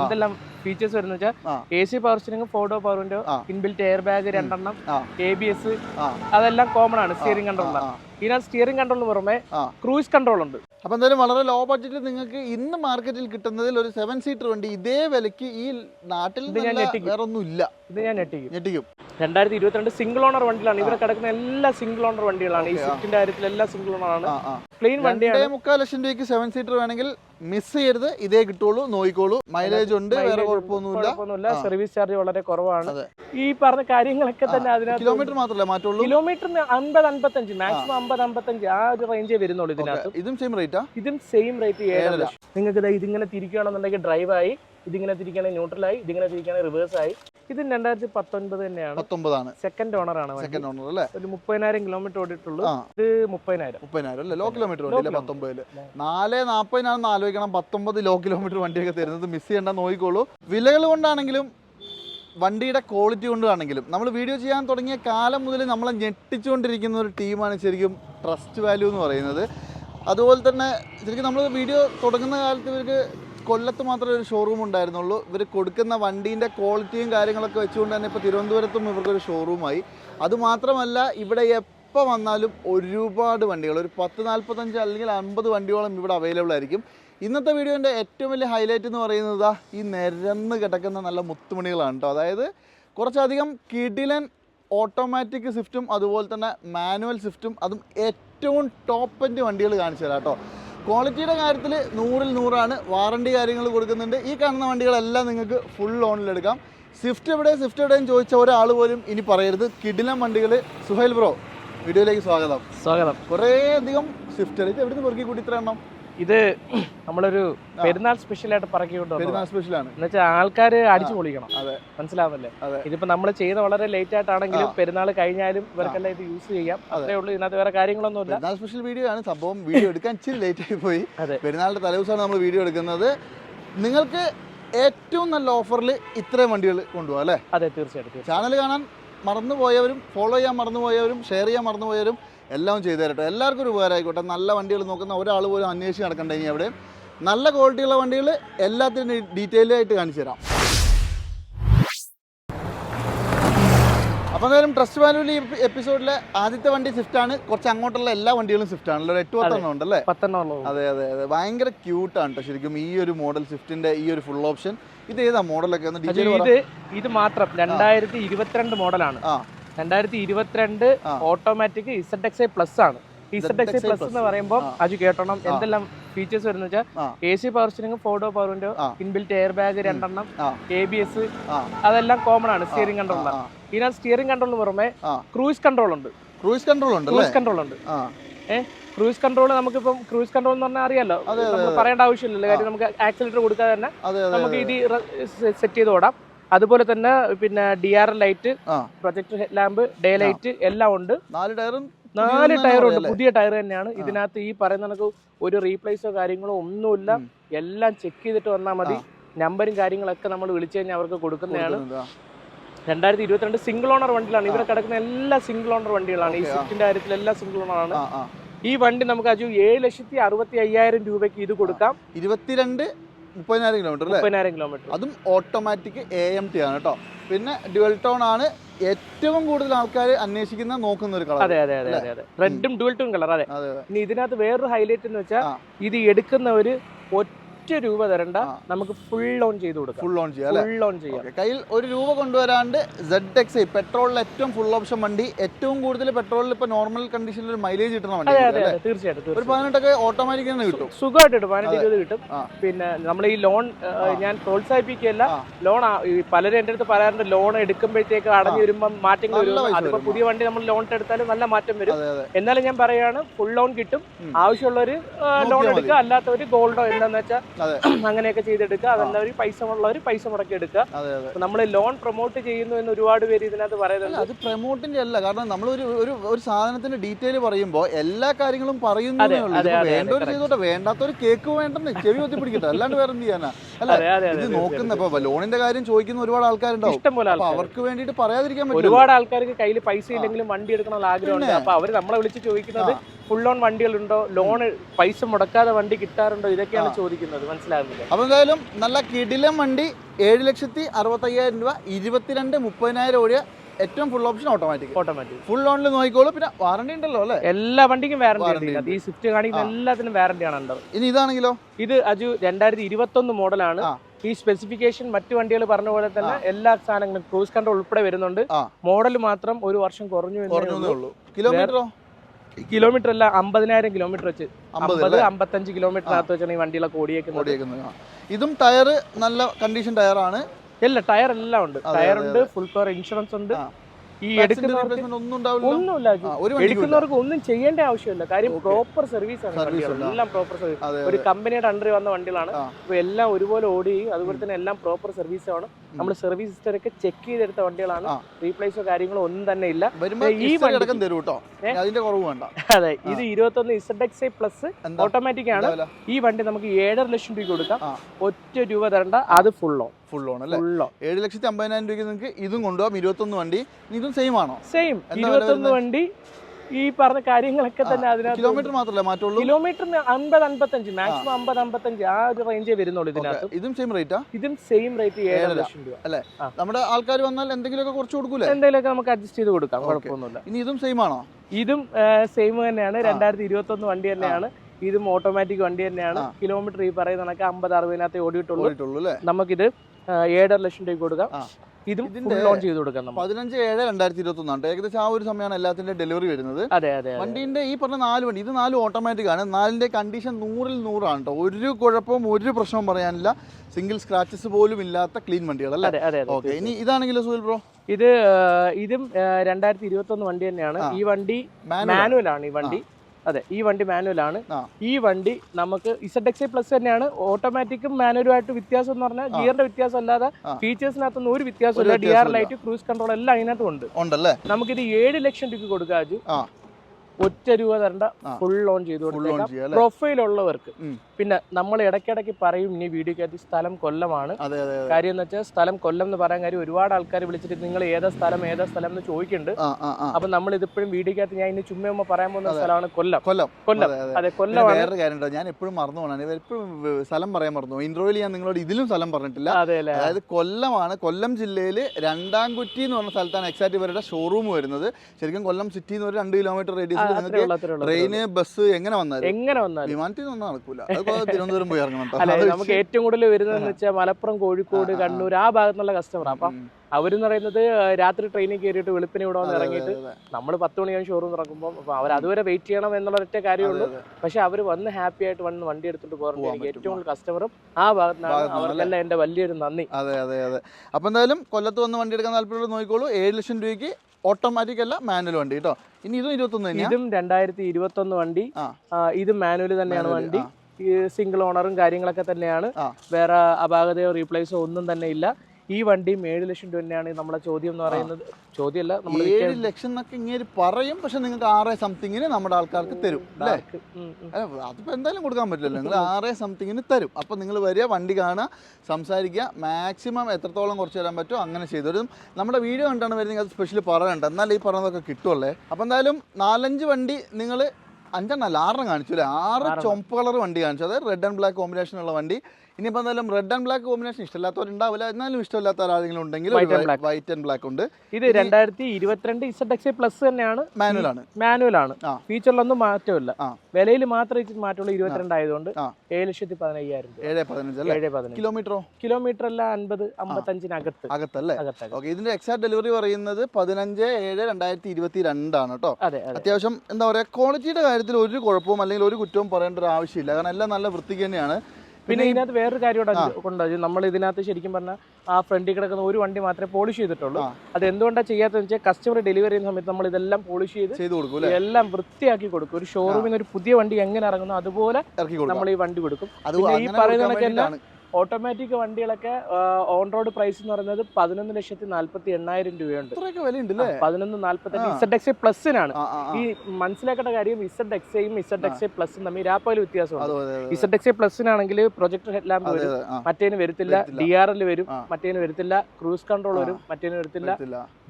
എന്തെല്ലാം ഫീച്ചേഴ്സ് വരുന്ന വെച്ചാൽ. A C power steering door power window inbuilt air bag രണ്ടെണ്ണം എ ബി എസ് അതെല്ലാം കോമൺ ആണ് സ്റ്റിയറിംഗ് കൺട്രോൾ കൺട്രോളിലാണ്. ഇതിനകത്ത് സ്റ്റിയറിംഗ് കൺട്രോൾ പുറമെ ക്രൂസ് കൺട്രോൾ ഉണ്ട്. അപ്പൊ എന്തായാലും വളരെ ലോ ബഡ്ജറ്റിൽ നിങ്ങൾക്ക് ഇന്ന് മാർക്കറ്റിൽ കിട്ടുന്നതിൽ ഒരു സെവൻ സീറ്റർ വണ്ടി ഇതേ വിലക്ക് ഈ നാട്ടിൽ ഇത് ഞാൻ നല്ല ഞെട്ടിക്കും. വേറെ ഒന്നും ഇല്ല ഇത് ഞാൻ ഞെട്ടിക്കും. ഞെട്ടിക്കും. രണ്ടായിരത്തി ഇരുപത്തിരണ്ട് സിംഗിൾ ഓണർ വണ്ടികളാണ് ഇവിടെ കിടക്കുന്ന എല്ലാ സിംഗിൾ ഓണർ വണ്ടികളാണ്. ഈ സ്വിഫ്റ്റിന്റെ കാര്യത്തിൽ എല്ലാ സിംഗിൾ ഓണർ ആണ്. പ്ലെയിൻ വണ്ടിയാണ്. മുക്കാൽ ലക്ഷം രൂപയ്ക്ക് സെവൻ സീറ്റർ വേണമെങ്കിൽ മിസ് ചെയ്യരുത്. ഇതേ കിട്ടുള്ളൂ നോയിക്കോളൂ. മൈലേജ് ഉണ്ട് വേറെ കുഴപ്പമൊന്നുമില്ല. സർവീസ് ചാർജ് വളരെ കുറവാണ്. ഈ പറഞ്ഞ കാര്യങ്ങളൊക്കെ തന്നെ അതിനകത്ത് കിലോമീറ്റർ മാത്രമല്ല മാറ്റുള്ളൂ? കിലോമീറ്ററിന് അമ്പത് അമ്പത്തഞ്ച് മാക്സിമം അമ്പത് അമ്പത്തഞ്ച് ആ ഒരു റേഞ്ചേ വരുന്നുള്ളൂ ഇതിനകത്ത്. ഇതും സെയിം റേറ്റാ ഇതും സെയിം റേറ്റ് ഏഴര. നിങ്ങൾക്ക് ഇതിങ്ങനെ തിരിക്കുകയാണെന്നുണ്ടെങ്കിൽ ഡ്രൈവായി ആയി. ഇതിങ്ങനെ തിരിക്കുകയാണെങ്കിൽ ന്യൂട്രലായി ഇതിങ്ങനെ തിരിക്കുകയാണെങ്കിൽ റിവേഴ്സ് ആയി. ഇത് രണ്ടായിരത്തി പത്തൊൻപത് തന്നെയാണ്. പത്തൊമ്പതാണ്. സെക്കൻഡ് ഓണർ ആണ് സെക്കൻഡ് ഓണർ അല്ലേ? ഒരു മുപ്പതിനായിരം കിലോമീറ്റർ ഓടിയിട്ടുള്ളൂ. ഇത് മുപ്പതിനായിരം. മുപ്പതിനായിരം അല്ലേ? ലോ കിലോമീറ്റർ വണ്ടി അല്ലേ. പത്തൊമ്പതിൽ? നാല് നാൽപ്പതിനാണെന്ന് ആലോചിക്കണം. പത്തൊമ്പത് ലോ കിലോമീറ്റർ വണ്ടിയൊക്കെ തരുന്നത് മിസ് ചെയ്യേണ്ട നോക്കിക്കോളൂ. വിലകൾ കൊണ്ടാണെങ്കിലും വണ്ടിയുടെ ക്വാളിറ്റി കൊണ്ടാണെങ്കിലും നമ്മൾ വീഡിയോ ചെയ്യാൻ തുടങ്ങിയ കാലം മുതൽ നമ്മളെ ഞെട്ടിച്ചുകൊണ്ടിരിക്കുന്ന ഒരു ടീമാണ് ശരിക്കും ട്രസ്റ്റ് വാല്യൂ എന്ന് പറയുന്നത്. അതുപോലെ തന്നെ ശരിക്കും നമ്മൾ വീഡിയോ തുടങ്ങുന്ന കാലത്ത് ഇവർക്ക് കൊല്ലത്ത് മാത്രമേ ഒരു ഷോറൂം ഉണ്ടായിരുന്നുള്ളൂ. ഇവർ കൊടുക്കുന്ന വണ്ടീന്റെ ക്വാളിറ്റിയും കാര്യങ്ങളൊക്കെ വെച്ചുകൊണ്ട് തന്നെ ഇപ്പോൾ തിരുവനന്തപുരത്തും ഇവർക്കൊരു ഷോറൂമായി അതുമാത്രമല്ല ഇവിടെ എപ്പോൾ വന്നാലും ഒരുപാട് വണ്ടികൾ ഒരു പത്ത് നാൽപ്പത്തഞ്ച് അല്ലെങ്കിൽ അൻപത് വണ്ടിയോളം ഇവിടെ അവൈലബിൾ ആയിരിക്കും. ഇന്നത്തെ വീഡിയോന്റെ ഏറ്റവും വലിയ ഹൈലൈറ്റ് എന്ന് പറയുന്നത് ഈ നിരന്ന് കിടക്കുന്ന നല്ല മുത്തുമണികളാണ് കേട്ടോ അതായത് കുറച്ചധികം കിടിലൻ ഓട്ടോമാറ്റിക് സ്വിഫ്റ്റും അതുപോലെ തന്നെ മാനുവൽ സ്വിഫ്റ്റും അതും ഏറ്റവും ടോപ്പ് എൻഡ് വണ്ടികൾ കാണിച്ചു തരാം കേട്ടോ ക്വാളിറ്റിയുടെ കാര്യത്തിൽ നൂറിൽ നൂറാണ്. വാറണ്ടി കാര്യങ്ങൾ കൊടുക്കുന്നുണ്ട്. ഈ കാണുന്ന വണ്ടികളെല്ലാം നിങ്ങൾക്ക് ഫുൾ ലോണിലെടുക്കാം സ്വിഫ്റ്റ് എവിടെ? സ്വിഫ്റ്റ് എവിടെയും ചോദിച്ച ഒരാൾ പോലും ഇനി പറയരുത്. കിടിലം വണ്ടികൾ സുഹൈൽ ബ്രോ വീഡിയോയിലേക്ക് സ്വാഗതം. സ്വാഗതം. കുറേ അധികം സ്വിഫ്റ്റ് നിന്ന് പെറുക്കി കൂട്ടി ഇത്ര എണ്ണം ഇത് നമ്മളൊരു പെരുന്നാൾ സ്പെഷ്യൽ ആയിട്ട് പറക്കി പെരുന്നാൾ സ്പെഷ്യലാണ് എന്നുവെച്ചാൽ ആൾക്കാര് അടിച്ചു പൊളിക്കണം. അതെ. മനസ്സിലാവല്ലേ? ഇതിപ്പോ നമ്മൾ ചെയ്യുന്ന വളരെ ലേറ്റ് ആയിട്ടാണെങ്കിലും പെരുന്നാൾ കഴിഞ്ഞാലും ഇവർക്കെല്ലാം ഇത് യൂസ് ചെയ്യാം. അത്രേ ഉള്ളൂ. ഇതിനകത്ത് വേറെ കാര്യങ്ങളൊന്നുമില്ല. പെരുന്നാൾ സ്പെഷ്യൽ വീഡിയോ ആണ്. സംഭവം വീഡിയോ എടുക്കാൻ ഇച്ചിരി ലേറ്റ് ആയി പോയി. പെരുന്നാളിന്റെ തലേദിവസമാണ് നമ്മൾ വീഡിയോ എടുക്കുന്നത്. നിങ്ങൾക്ക് ഏറ്റവും നല്ല ഓഫറിൽ ഇത്രയും വണ്ടികൾ കൊണ്ടുപോകാം അല്ലേ? അതെ തീർച്ചയായിട്ടും. ചാനൽ കാണാൻ മറന്നുപോയവരും ഫോളോ ചെയ്യാൻ മറന്നുപോയവരും ഷെയർ ചെയ്യാൻ മറന്നുപോയവരും എല്ലാം ചെയ്തു തരട്ടെ എല്ലാവർക്കും ഒരു ഉപകാരമായിക്കോട്ടെ. നല്ല വണ്ടികൾ നോക്കുന്ന ഒരാൾ പോലും അന്വേഷിച്ച് നടക്കണ്ട ഇനി അവിടെ നല്ല ക്വാളിറ്റിയുള്ള വണ്ടികൾ എല്ലാത്തിനും ഡീറ്റെയിൽ ആയിട്ട് കാണിച്ചു തരാം. അപ്പോൾ എന്തായാലും ട്രസ്റ്റ് വാല്യൂവിൽ ഈ എപ്പിസോഡിലെ ആദ്യത്തെ വണ്ടി സ്വിഫ്റ്റ് ആണ്. കുറച്ച് അങ്ങോട്ടുള്ള എല്ലാ വണ്ടികളും സ്വിഫ്റ്റ് ആണല്ലോ ഒരു എട്ട് പത്തെണ്ണം ഉണ്ടല്ലേ പത്തെണ്ണം അതെ അതെ അതെ. ഭയങ്കര ആണ് കേട്ടോ ശരിക്കും. ഈ ഒരു മോഡൽ സ്വിഫ്റ്റിന്റെ ഈ ഒരു ഫുൾ ഓപ്ഷൻ ഇത് ഏതാ മോഡലൊക്കെ ഒന്ന് പക്ഷേ ഡീറ്റെയിൽ ഇത് ഇത് മാത്രം. രണ്ടായിരത്തി ഇരുപത്തിരണ്ട് മോഡലാണ് ആ. രണ്ടായിരത്തി ഇരുപത്തിരണ്ട്. Automatic Z X I plus ആണ്. ഇസഡ് എക്സ് ഐ പ്ലസ് എന്ന് പറയുമ്പോൾ അത് കേട്ടണം. എന്തെല്ലാം ഫീച്ചേഴ്സ് വരുന്ന വെച്ചാൽ. A C power steering four door power window inbuilt air bag രണ്ടെണ്ണം എ ബി എസ് അതെല്ലാം കോമൺ ആണ് സ്റ്റിയറിംഗ് കൺട്രോൾ ഇതിനകത്ത് സ്റ്റിയറിംഗ് കൺട്രോൾ പുറമെ ക്രൂസ് കൺട്രോൾ ഉണ്ട്. ക്രൂസ് കൺട്രോൾ ഉണ്ട് ക്രൂസ് കൺട്രോൾ ഉണ്ട്. ഏഹ് ക്രൂസ് കൺട്രോൾ നമുക്കിപ്പം ക്രൂസ് കൺട്രോൾ എന്ന് പറഞ്ഞാൽ അറിയാലോ. നമ്മൾ പറയേണ്ട ആവശ്യമില്ലല്ലോ. കാര്യം നമുക്ക് ആക്സിലേറ്റർ കൊടുക്കാതെ തന്നെ നമുക്ക് ഇത് സെറ്റ് ചെയ്ത് ഓടാം. അതുപോലെ തന്നെ പിന്നെ D R light project lamp day light എല്ലാം ഉണ്ട്. നാല് ടയറും നാല് ടയറുണ്ട് പുതിയ ടയർ തന്നെയാണ്. ഇതിനകത്ത് ഈ പറയുന്ന കണക്ക് ഒരു റീപ്ലേസോ കാര്യങ്ങളോ ഒന്നുമില്ല. എല്ലാം ചെക്ക് ചെയ്തിട്ട് വന്നാൽ മതി. നമ്പറും കാര്യങ്ങളൊക്കെ നമ്മൾ വിളിച്ചു കഴിഞ്ഞാൽ അവർക്ക് കൊടുക്കുന്നതാണ്. രണ്ടായിരത്തി ഇരുപത്തിരണ്ട് സിംഗിൾ ഓണർ വണ്ടികളാണ്. ഇവിടെ കിടക്കുന്ന എല്ലാ സിംഗിൾ ഓണർ വണ്ടികളാണ്. ഈ സിറ്റിന്റെ സ്വിഫ്റ്റിന്റെ കാര്യത്തിൽ എല്ലാ സിംഗിൾ ഓണർ ആണ്. ആ ആ. ഈ വണ്ടി നമുക്ക് അജു ഏഴ് ലക്ഷത്തി അറുപത്തി അയ്യായിരം രൂപയ്ക്ക് ഇത് കൊടുക്കാം. ഇരുപത്തിരണ്ട് മുപ്പതിനായിരം കിലോമീറ്റർ മുപ്പതിനായിരം കിലോമീറ്റർ അതും ഓട്ടോമാറ്റിക് എ എം ടി ആണ് കേട്ടോ. പിന്നെ ഡ്യുവൽ ടോൺ ആണ് ഏറ്റവും കൂടുതൽ ആൾക്കാർ അന്വേഷിക്കുന്ന നോക്കുന്ന ഒരു കളർ അതെ അതെ അതെ അതെ റെഡും ഡ്യുവൽ ടോൺ കളർ അതെ. ഇനി ഇതിനകത്ത് വേറൊരു ഹൈലൈറ്റ് എന്ന് വെച്ചാൽ ഇത് എടുക്കുന്ന ഒരു ഒറ്റ രൂപ തരണ്ട. നമുക്ക് ഫുൾ ഓൺ ചെയ്ത് കൊടുക്കാം. ഫുൾ ഓൺ ചെയ്യാം ഫുൾ ഓൺ ചെയ്യാം. കയ്യിൽ ഒരു രൂപ കൊണ്ടുവരാണ്ട് സെഡ് എക്സ് പെട്രോളിൽ ഏറ്റവും ഫുൾ ഓപ്ഷൻ വണ്ടി ഏറ്റവും കൂടുതൽ പെട്രോളിൽ ഇപ്പൊ നോർമൽ കണ്ടീഷനിൽ ഒരു മൈലേജ് കിട്ടുന്ന വണ്ടി തീർച്ചയായിട്ടും ഒരു പതിനെട്ടൊക്കെ ഓട്ടോമാറ്റിക് തന്നെ കിട്ടും. സുഖമായിട്ട് പതിനെട്ട് ഇരുപത് കിട്ടും. പിന്നെ നമ്മൾ ഈ ലോൺ ഞാൻ പ്രോത്സാഹിപ്പിക്കുകയല്ല. ലോൺ പലരും എന്റെ അടുത്ത് പറയാറുണ്ട് ലോൺ എടുക്കുമ്പോഴത്തേക്ക് അടഞ്ഞു വരുമ്പോൾ മാറ്റങ്ങൾ വരും. അതിപ്പോ പുതിയ വണ്ടി നമ്മൾ ലോൺ എടുത്താലും നല്ല മാറ്റം വരും. എന്നാലും ഞാൻ പറയുകയാണ് ഫുൾ ലോൺ കിട്ടും. ആവശ്യമുള്ളവർ ലോൺ എടുക്കുക അല്ലാത്തവർ ഗോൾഡോ എന്താന്ന് വെച്ചാൽ. അങ്ങനെയൊക്കെ ചെയ്തെടുക്കുക. അതല്ലാവർ പൈസ ഉള്ളവർ പൈസ മുടക്കി എടുക്കുക. നമ്മൾ ലോൺ പ്രൊമോട്ട് ചെയ്യുന്നു എന്ന് ഒരുപാട് പേര് ഇതിനകത്ത് അല്ല പറയുന്നുണ്ട് അത് പ്രൊമോട്ടിന്റെ അല്ല. കാരണം നമ്മൾ ഒരു ഒരു ഒരു സാധനത്തിന്റെ ഡീറ്റെയിൽ പറയുമ്പോൾ എല്ലാ കാര്യങ്ങളും പറയുന്നേ ഉള്ളൂ. വേണ്ടവർ ചെയ്തോട്ടെ. വേണ്ടാത്തവർ കേക്ക് വേണ്ടെന്ന് ചെവി ഒത്തി പിടിക്കട്ടെ. അല്ലാണ്ട് വേറെ എന്ത് ചെയ്യാനാ? അല്ല ഇത് നോക്കുന്ന ഇപ്പൊ ലോണിന്റെ കാര്യം ചോദിക്കുന്ന ഒരുപാട് ആൾക്കാരുണ്ടാവും. അവർക്ക് വേണ്ടിയിട്ട് പറയാതിരിക്കാൻ പറ്റും ഒരുപാട് ആൾക്കാർക്ക് കയ്യിൽ പൈസ ഇല്ലെങ്കിലും വണ്ടി എടുക്കണമെന്നുള്ള ആഗ്രഹമുണ്ട്. അപ്പൊ അവർ നമ്മളെ വിളിച്ച് ചോദിക്കുന്നത് ഫുൾ ഓൺ വണ്ടികളുണ്ടോ? ലോൺ പൈസ മുടക്കാതെ വണ്ടി കിട്ടാറുണ്ടോ? ഇതൊക്കെയാണ് ചോദിക്കുന്നത്. മനസ്സിലാകുന്നില്ല അപ്പോൾ എന്തായാലും നല്ല കിടിലം വണ്ടി ഏഴ് ലക്ഷത്തി അറുപത്തയ്യായിരം രൂപ ഇരുപത്തിരണ്ട് മുപ്പതിനായിരം ഓടിയ ഏറ്റവും full option automatic automatic full ഓണിൽ നോക്കിക്കോളൂ. പിന്നെ വാറണ്ടി ഉണ്ടല്ലോ അല്ലേ? എല്ലാ വണ്ടിക്കും വാറണ്ടി ഉണ്ട്. ഈ സ്വിഫ്റ്റ് കാണിക്കുന്ന എല്ലാത്തിനും വാറണ്ടി ആണ് ഇനി ഇതാണെങ്കിലോ? ഇത് അജു രണ്ടായിരത്തി ഇരുപത്തി ഒന്ന് മോഡലാണ് ഈ സ്പെസിഫിക്കേഷൻ മറ്റു വണ്ടികൾ പറഞ്ഞ പോലെ തന്നെ എല്ലാ സാധനങ്ങളും ക്രൂസ് കൺട്രോൾ ഉൾപ്പെടെ വരുന്നുണ്ട്. മോഡൽ മാത്രം ഒരു വർഷം കുറഞ്ഞു എന്നേ. ഉള്ളൂ. കിലോമീറ്ററോ കിലോമീറ്റർ അല്ല അമ്പതിനായിരം കിലോമീറ്റർ വെച്ച്. അമ്പത് അമ്പത്തഞ്ച് കിലോമീറ്റർ അകത്ത് വെച്ചാണ് ഈ വണ്ടികളൊക്കെ ഓടിയേക്കുന്നത് ഇതും ടയർ നല്ല കണ്ടീഷൻ ടയർ ആണ് ഇല്ല ടയർ എല്ലാം ഉണ്ട് ടയർ ഉണ്ട് ഫുൾ കവർ ഇൻഷുറൻസ് ഉണ്ട്. ഈ എടുക്കുന്നവർക്ക് ഒന്നും ഒന്നുമില്ല. എടുക്കുന്നവർക്ക് ഒന്നും ചെയ്യേണ്ട ആവശ്യമില്ല. കാര്യം പ്രോപ്പർ സർവീസ് ആണ്. എല്ലാം പ്രോപ്പർ സർവീസ് ഒരു കമ്പനിയുടെ അണ്ടറിൽ വന്ന വണ്ടികളാണ്. അപ്പൊ എല്ലാം ഒരുപോലെ ഓടി അതുപോലെ തന്നെ എല്ലാം പ്രോപ്പർ സർവീസ് ആണ്. നമ്മൾ സർവീസ് ഹിസ്റ്ററി ചെക്ക് ചെയ്തെടുത്ത വണ്ടികളാണ്. റീപ്ലേസോ കാര്യങ്ങളോ ഒന്നും തന്നെ ഇല്ല. ഈ അതെ ഇത് ഇരുപത്തൊന്ന് Z X I plus automatic ആണ്. ഈ വണ്ടി നമുക്ക് ഏഴര ലക്ഷം രൂപ കൊടുക്കാം. ഒറ്റ രൂപ തരണ്ട. അത് ഫുള്ളോ ഫുൾ ഓൺ അല്ലേ? ഏഴ് ലക്ഷത്തി അമ്പതിനായിരം രൂപയ്ക്ക് നിങ്ങൾക്ക് ഇതും കൊണ്ടുപോകാം. ഇരുപത്തൊന്ന് വണ്ടി. ഇതും സെയിം ആണോ? സെയിം ഇരുപത്തൊന്ന് വണ്ടി ഈ പറഞ്ഞ കാര്യങ്ങളൊക്കെ തന്നെ അതിനകത്ത് കിലോമീറ്റർ മാത്രമല്ല മാറ്റുള്ളൂ? കിലോമീറ്ററിന് അമ്പത് അമ്പത്തഞ്ച് മാക്സിമം അമ്പത് അമ്പത്തഞ്ച് ആ ഒരു റേഞ്ചേ വരുന്നുള്ളൂ ഇതിനകത്ത്. ഇതും സെയിം റേറ്റാ ഇതും സെയിം റേറ്റ് ഏഴര. ലക്ഷം രൂപ. അല്ലേ? നമ്മുടെ ആൾക്കാർ വന്നാൽ എന്തെങ്കിലുമൊക്കെ കുറച്ച് കൊടുക്കൂലേ? എന്തെങ്കിലുമൊക്കെ നമുക്ക് അഡ്ജസ്റ്റ് ചെയ്ത് കൊടുക്കാം. കുഴപ്പമൊന്നുമില്ല. ഇനി ഇതും സെയിം ആണോ? ഇതും സെയിം തന്നെയാണ്. രണ്ടായിരത്തി ഇരുപത്തി ഒന്ന് വണ്ടി തന്നെയാണ്. ഇതും ഓട്ടോമാറ്റിക് വണ്ടി തന്നെയാണ്. കിലോമീറ്റർ ഈ പറയുന്ന കണക്ക് അമ്പത് അറുപതിനകത്ത് ഓടിയിട്ടുള്ളൂ. നമുക്കിത് ഏഴര ലക്ഷം രൂപ കൊടുക്കാം. ഇതും ചെയ്ത് കൊടുക്കാം പതിനഞ്ച് ഏഴ് രണ്ടായിരത്തി ഇരുപത്തി ഒന്നാണ് ഏകദേശം ആ ഒരു സമയമാണ് എല്ലാത്തിന്റെ ഡെലിവറി വരുന്നത്. അതെ അതെ അതെ. ഈ പറഞ്ഞ നാല് വണ്ടി ഇത് നാല് ഓട്ടോമാറ്റിക് ആണ്. നാലിന്റെ കണ്ടീഷൻ നൂറിൽ നൂറാണ് കേട്ടോ ഒരു കുഴപ്പവും ഒരു പ്രശ്നവും പറയാനില്ല. സിംഗിൾ സ്ക്രാച്ചസ് പോലും ഇല്ലാത്ത ക്ലീൻ വണ്ടികൾ അല്ലേ? ഓക്കെ ഇനി ഇതാണെങ്കിലും സുഹൃത്ത് ബ്രോ? ഇത് ഇതും രണ്ടായിരത്തി ഇരുപത്തി ഒന്ന് വണ്ടി തന്നെയാണ്. ഈ വണ്ടി മാനുവൽ ആണ്. ഈ വണ്ടി. അതെ ഈ വണ്ടി മാനുവൽ ആണ് ഈ വണ്ടി നമുക്ക് ഇസഡ് എക്സ് പ്ലസ് തന്നെയാണ്. ഓട്ടോമാറ്റിക്കും മാനുവലും ആയിട്ട് വ്യത്യാസം എന്ന് പറഞ്ഞാൽ ഗിയറിന്റെ വ്യത്യാസം അല്ലാതെ. ഫീച്ചേഴ്സിനകത്തൊന്നും ഒരു വ്യത്യാസമില്ല. D R light cruise control എല്ലാം അതിനകത്തും ഉണ്ട്. ഉണ്ടല്ലേ? നമുക്കിത് ഏഴ് ലക്ഷം രൂപ കൊടുക്കാം. ഒറ്റ രൂപ തരണ്ട ഫുൾ ചെയ്ത് ഓൺ ചെയ്യാം അല്ലേ? പ്രൊഫൈൽ ഉള്ളവർക്ക്. പിന്നെ നമ്മൾ ഇടയ്ക്കിടയ്ക്ക് പറയും ഇനി വീഡിയോക്കകത്ത് സ്ഥലം കൊല്ലമാണ്. അതെ അതെ അതെ. കാര്യം എന്ന് വെച്ചാൽ സ്ഥലം കൊല്ലം എന്ന് പറയാൻ കാര്യം ഒരുപാട് ആൾക്കാർ വിളിച്ചിട്ട് നിങ്ങൾ ഏതാ സ്ഥലം ഏതാ സ്ഥലം എന്ന് ചോദിക്കുന്നുണ്ട്. അപ്പൊ നമ്മൾ ഇതിപ്പോഴും വീഡിയോക്കകത്ത് ഞാൻ ഇനി ചുമ്മാ പറയാൻ പോകുന്ന സ്ഥലമാണ് കൊല്ലം. കൊല്ലം. കൊല്ലം. അതെ അതെ. വേറെ കാര്യം ഞാൻ എപ്പോഴും മറന്നു പോകണം എപ്പോഴും സ്ഥലം പറയാൻ മറന്നു ഇന്റർവ്യൂവിൽ ഞാൻ നിങ്ങളോട് ഇതിലും സ്ഥലം പറഞ്ഞിട്ടില്ല. അതായത് കൊല്ലമാണ്. കൊല്ലം ജില്ലയിൽ രണ്ടാംകുറ്റി എന്ന് പറഞ്ഞ സ്ഥലത്താണ് എക്സാക്ട് ഇവരുടെ ഷോറൂം വരുന്നത്. ശരിക്കും കൊല്ലം സിറ്റി എന്ന് ഒരു രണ്ട് കിലോമീറ്റർ റേഡിയസിൽ നിങ്ങൾക്ക് ട്രെയിന് ബസ് എങ്ങനെ വന്നാലും എങ്ങനെ വന്നാലും. വിമാനത്തിൽ നിന്ന് നടക്കൂല. തിരുവനന്തപുരം പോയി ഇറങ്ങണം അല്ലെ നമുക്ക് ഏറ്റവും കൂടുതൽ വരുന്നതെന്ന് വെച്ചാൽ മലപ്പുറം കോഴിക്കോട്. കണ്ണൂർ ആ ഭാഗത്തുനിന്നുള്ള കസ്റ്റമർ അപ്പം. അവരെന്ന് പറയുന്നത് രാത്രി ട്രെയിനിൽ കയറിയിട്ട് വെളുപ്പിന് ഇവിടെ വന്ന് ഇറങ്ങിയിട്ട് നമ്മൾ പത്ത് മണിയാണ് ഷോറൂം തുറക്കുമ്പോൾ അപ്പോൾ അവർ അതുവരെ വെയിറ്റ് ചെയ്യണം എന്നുള്ള ഒറ്റ കാര്യമുള്ളൂ. പക്ഷെ അവർ വന്ന് ഹാപ്പി ആയിട്ട് വന്ന് വണ്ടി എടുത്തിട്ട് പോകുന്നത് പറ്റും. ഏറ്റവും കൂടുതൽ കസ്റ്റമറും ആ ഭാഗത്താണ് അവർക്കെല്ലാം എന്റെ വലിയൊരു നന്ദി. അതെ അതെ അതെ. അപ്പൊ എന്തായാലും കൊല്ലത്ത് വന്ന് വണ്ടി എടുക്കാൻ താല്പര്യമുള്ള നോക്കിക്കോളൂ. ഏഴ് ലക്ഷം രൂപയ്ക്ക് ഓട്ടോമാറ്റിക് അല്ല മാനുവൽ വണ്ടി കേട്ടോ ഇനി ഇതും ഇരുപത്തൊന്ന് ഇതും രണ്ടായിരത്തി ഇരുപത്തൊന്ന് വണ്ടി. ഇതും മാനുവൽ തന്നെയാണ് വണ്ടി. ഈ സിംഗിൾ ഓണറും കാര്യങ്ങളൊക്കെ തന്നെയാണ്. വേറെ അപാകതയോ റീപ്ലേസോ ഒന്നും തന്നെ ഇല്ല. ഈ വണ്ടിയും ഏഴ് ലക്ഷം രൂപയാണ് നമ്മളെ ചോദ്യം എന്ന് പറയുന്നത്. ചോദ്യമല്ല നമ്മൾ ഏഴ് ലക്ഷം എന്നൊക്കെ ഇങ്ങനെ പറയും പക്ഷെ നിങ്ങൾക്ക് ആറ് സംതിങ്ങിന് നമ്മുടെ ആൾക്കാർക്ക് തരും അല്ലേ? അതിപ്പോ എന്തായാലും കൊടുക്കാൻ പറ്റില്ലല്ലോ. നിങ്ങൾ ആറ് സംതിങ്ങിന് തരും. അപ്പൊ നിങ്ങൾ വരിക വണ്ടി കാണുക സംസാരിക്കുക. മാക്സിമം എത്രത്തോളം കുറച്ച് തരാൻ പറ്റുമോ അങ്ങനെ ചെയ്തു. ഒരു നമ്മുടെ വീഡിയോ കണ്ടാണ് വരുന്നത് അത് സ്പെഷ്യൽ പറയണ്ട. എന്നാൽ ഈ പറഞ്ഞതൊക്കെ കിട്ടുമല്ലേ അപ്പൊ എന്തായാലും നാലഞ്ച് വണ്ടി നിങ്ങൾ അഞ്ചെണ്ണല്ല ആറെണ്ണം കാണിച്ചു അല്ലേ? ആറ്. ചുമപ്പ് കളർ വണ്ടി കാണിച്ചു. അതായത് റെഡ് ആൻഡ് ബ്ലാക്ക് കോമ്പിനേഷൻ ഉള്ള വണ്ടി. ഇനിയിപ്പോൾ എന്തായാലും റെഡ് ആൻഡ് ബ്ലാക്ക് കോമ്പിനേഷൻ ഇഷ്ടമില്ലാത്തവരുണ്ടാവില്ല. എന്നാലും ഇഷ്ടമില്ലാത്ത ആരെങ്കിലും ഉണ്ടെങ്കിൽ. വൈറ്റ് ആൻഡ് ബ്ലാക്ക് ഉണ്ട്. ഇത് രണ്ടായിരത്തി ഇരുപത്തിരണ്ട് ഇസഡ് എക്സ് പ്ലസ് തന്നെയാണ്. മാനുവൽ ആണ്. മാനുവൽ ആണ്. ഫീച്ചറിലൊന്നും മാറ്റമില്ല. വിലയിൽ മാത്രമേ മാറ്റമുള്ളൂ. ഇരുപത്തിരണ്ട് ആയതുകൊണ്ട്. ഏഴ് ലക്ഷത്തി പതിനയ്യായിരം ഏഴ് പതിനഞ്ച് അല്ലേ? ഏഴ് പതിനഞ്ച്. കിലോമീറ്ററോ കിലോമീറ്റർ അല്ല അൻപത് അമ്പത്തഞ്ചിനകത്ത്. അകത്തല്ലേ? ഓക്കെ ഇതിന്റെ എക്സാക്ട് ഡെലിവറി പറയുന്നത് പതിനഞ്ച് ഏഴ് രണ്ടായിരത്തി ഇരുപത്തി രണ്ടാണ് കേട്ടോ അതെ അതെ. അത്യാവശ്യം എന്താ പറയുക ക്വാളിറ്റിയുടെ കാര്യത്തിൽ ഒരു കുഴപ്പവും അല്ലെങ്കിൽ ഒരു കുറ്റവും പറയേണ്ട ഒരു ആവശ്യമില്ല. കാരണം എല്ലാം നല്ല വൃത്തിക്ക് തന്നെയാണ്. പിന്നെ ഇതിനകത്ത് വേറൊരു കാര്യം കൊണ്ടുവച്ചു നമ്മൾ ഇതിനകത്ത് ശരിക്കും പറഞ്ഞാൽ ആ ഫ്രണ്ടിൽ കിടക്കുന്ന ഒരു വണ്ടി മാത്രമേ പോളിഷ് ചെയ്തിട്ടുള്ളൂ. അത് എന്തുകൊണ്ടാണ് ചെയ്യാത്തതെന്ന് വെച്ചാൽ കസ്റ്റമർ ഡെലിവറി ചെയ്യുന്ന സമയത്ത് നമ്മൾ ഇതെല്ലാം പോളിഷ് ചെയ്ത് ചെയ്തു കൊടുക്കും എല്ലാം വൃത്തിയാക്കി കൊടുക്കും. ഒരു ഷോറൂമിൽ നിന്ന് ഒരു പുതിയ വണ്ടി എങ്ങനെ ഇറങ്ങുന്നു അതുപോലെ നമ്മൾ ഈ വണ്ടി കൊടുക്കും. ഈ പറയുന്ന ഓട്ടോമാറ്റിക് വണ്ടികളൊക്കെ ഓൺ റോഡ് പ്രൈസ് എന്ന് പറയുന്നത് പതിനൊന്ന് ലക്ഷത്തി നാല്പത്തി എണ്ണായിരം രൂപയുണ്ട് പതിനൊന്ന് നാല്പത്തി. ഇസഡ് എക്സ് പ്ലസിനാണ്. ഈ മനസ്സിലാക്കേണ്ട കാര്യം ഇസഡ് എക്സയും ഇസഡ് എക്സ് പ്ലസും തമ്മിൽ രാപ്പകൽ വ്യത്യാസമാണ്. ഇസഡ് എക്സ് പ്ലസിനാണെങ്കിൽ പ്രൊജക്ടർ ഹെഡ് ലാമ്പ് വരും മറ്റേന് വരത്തില്ല. ഡി ആർ എൽ വരും. മറ്റേന് വരത്തില്ല ക്രൂസ് കൺട്രോൾ വരും മറ്റേന് വരത്തില്ല.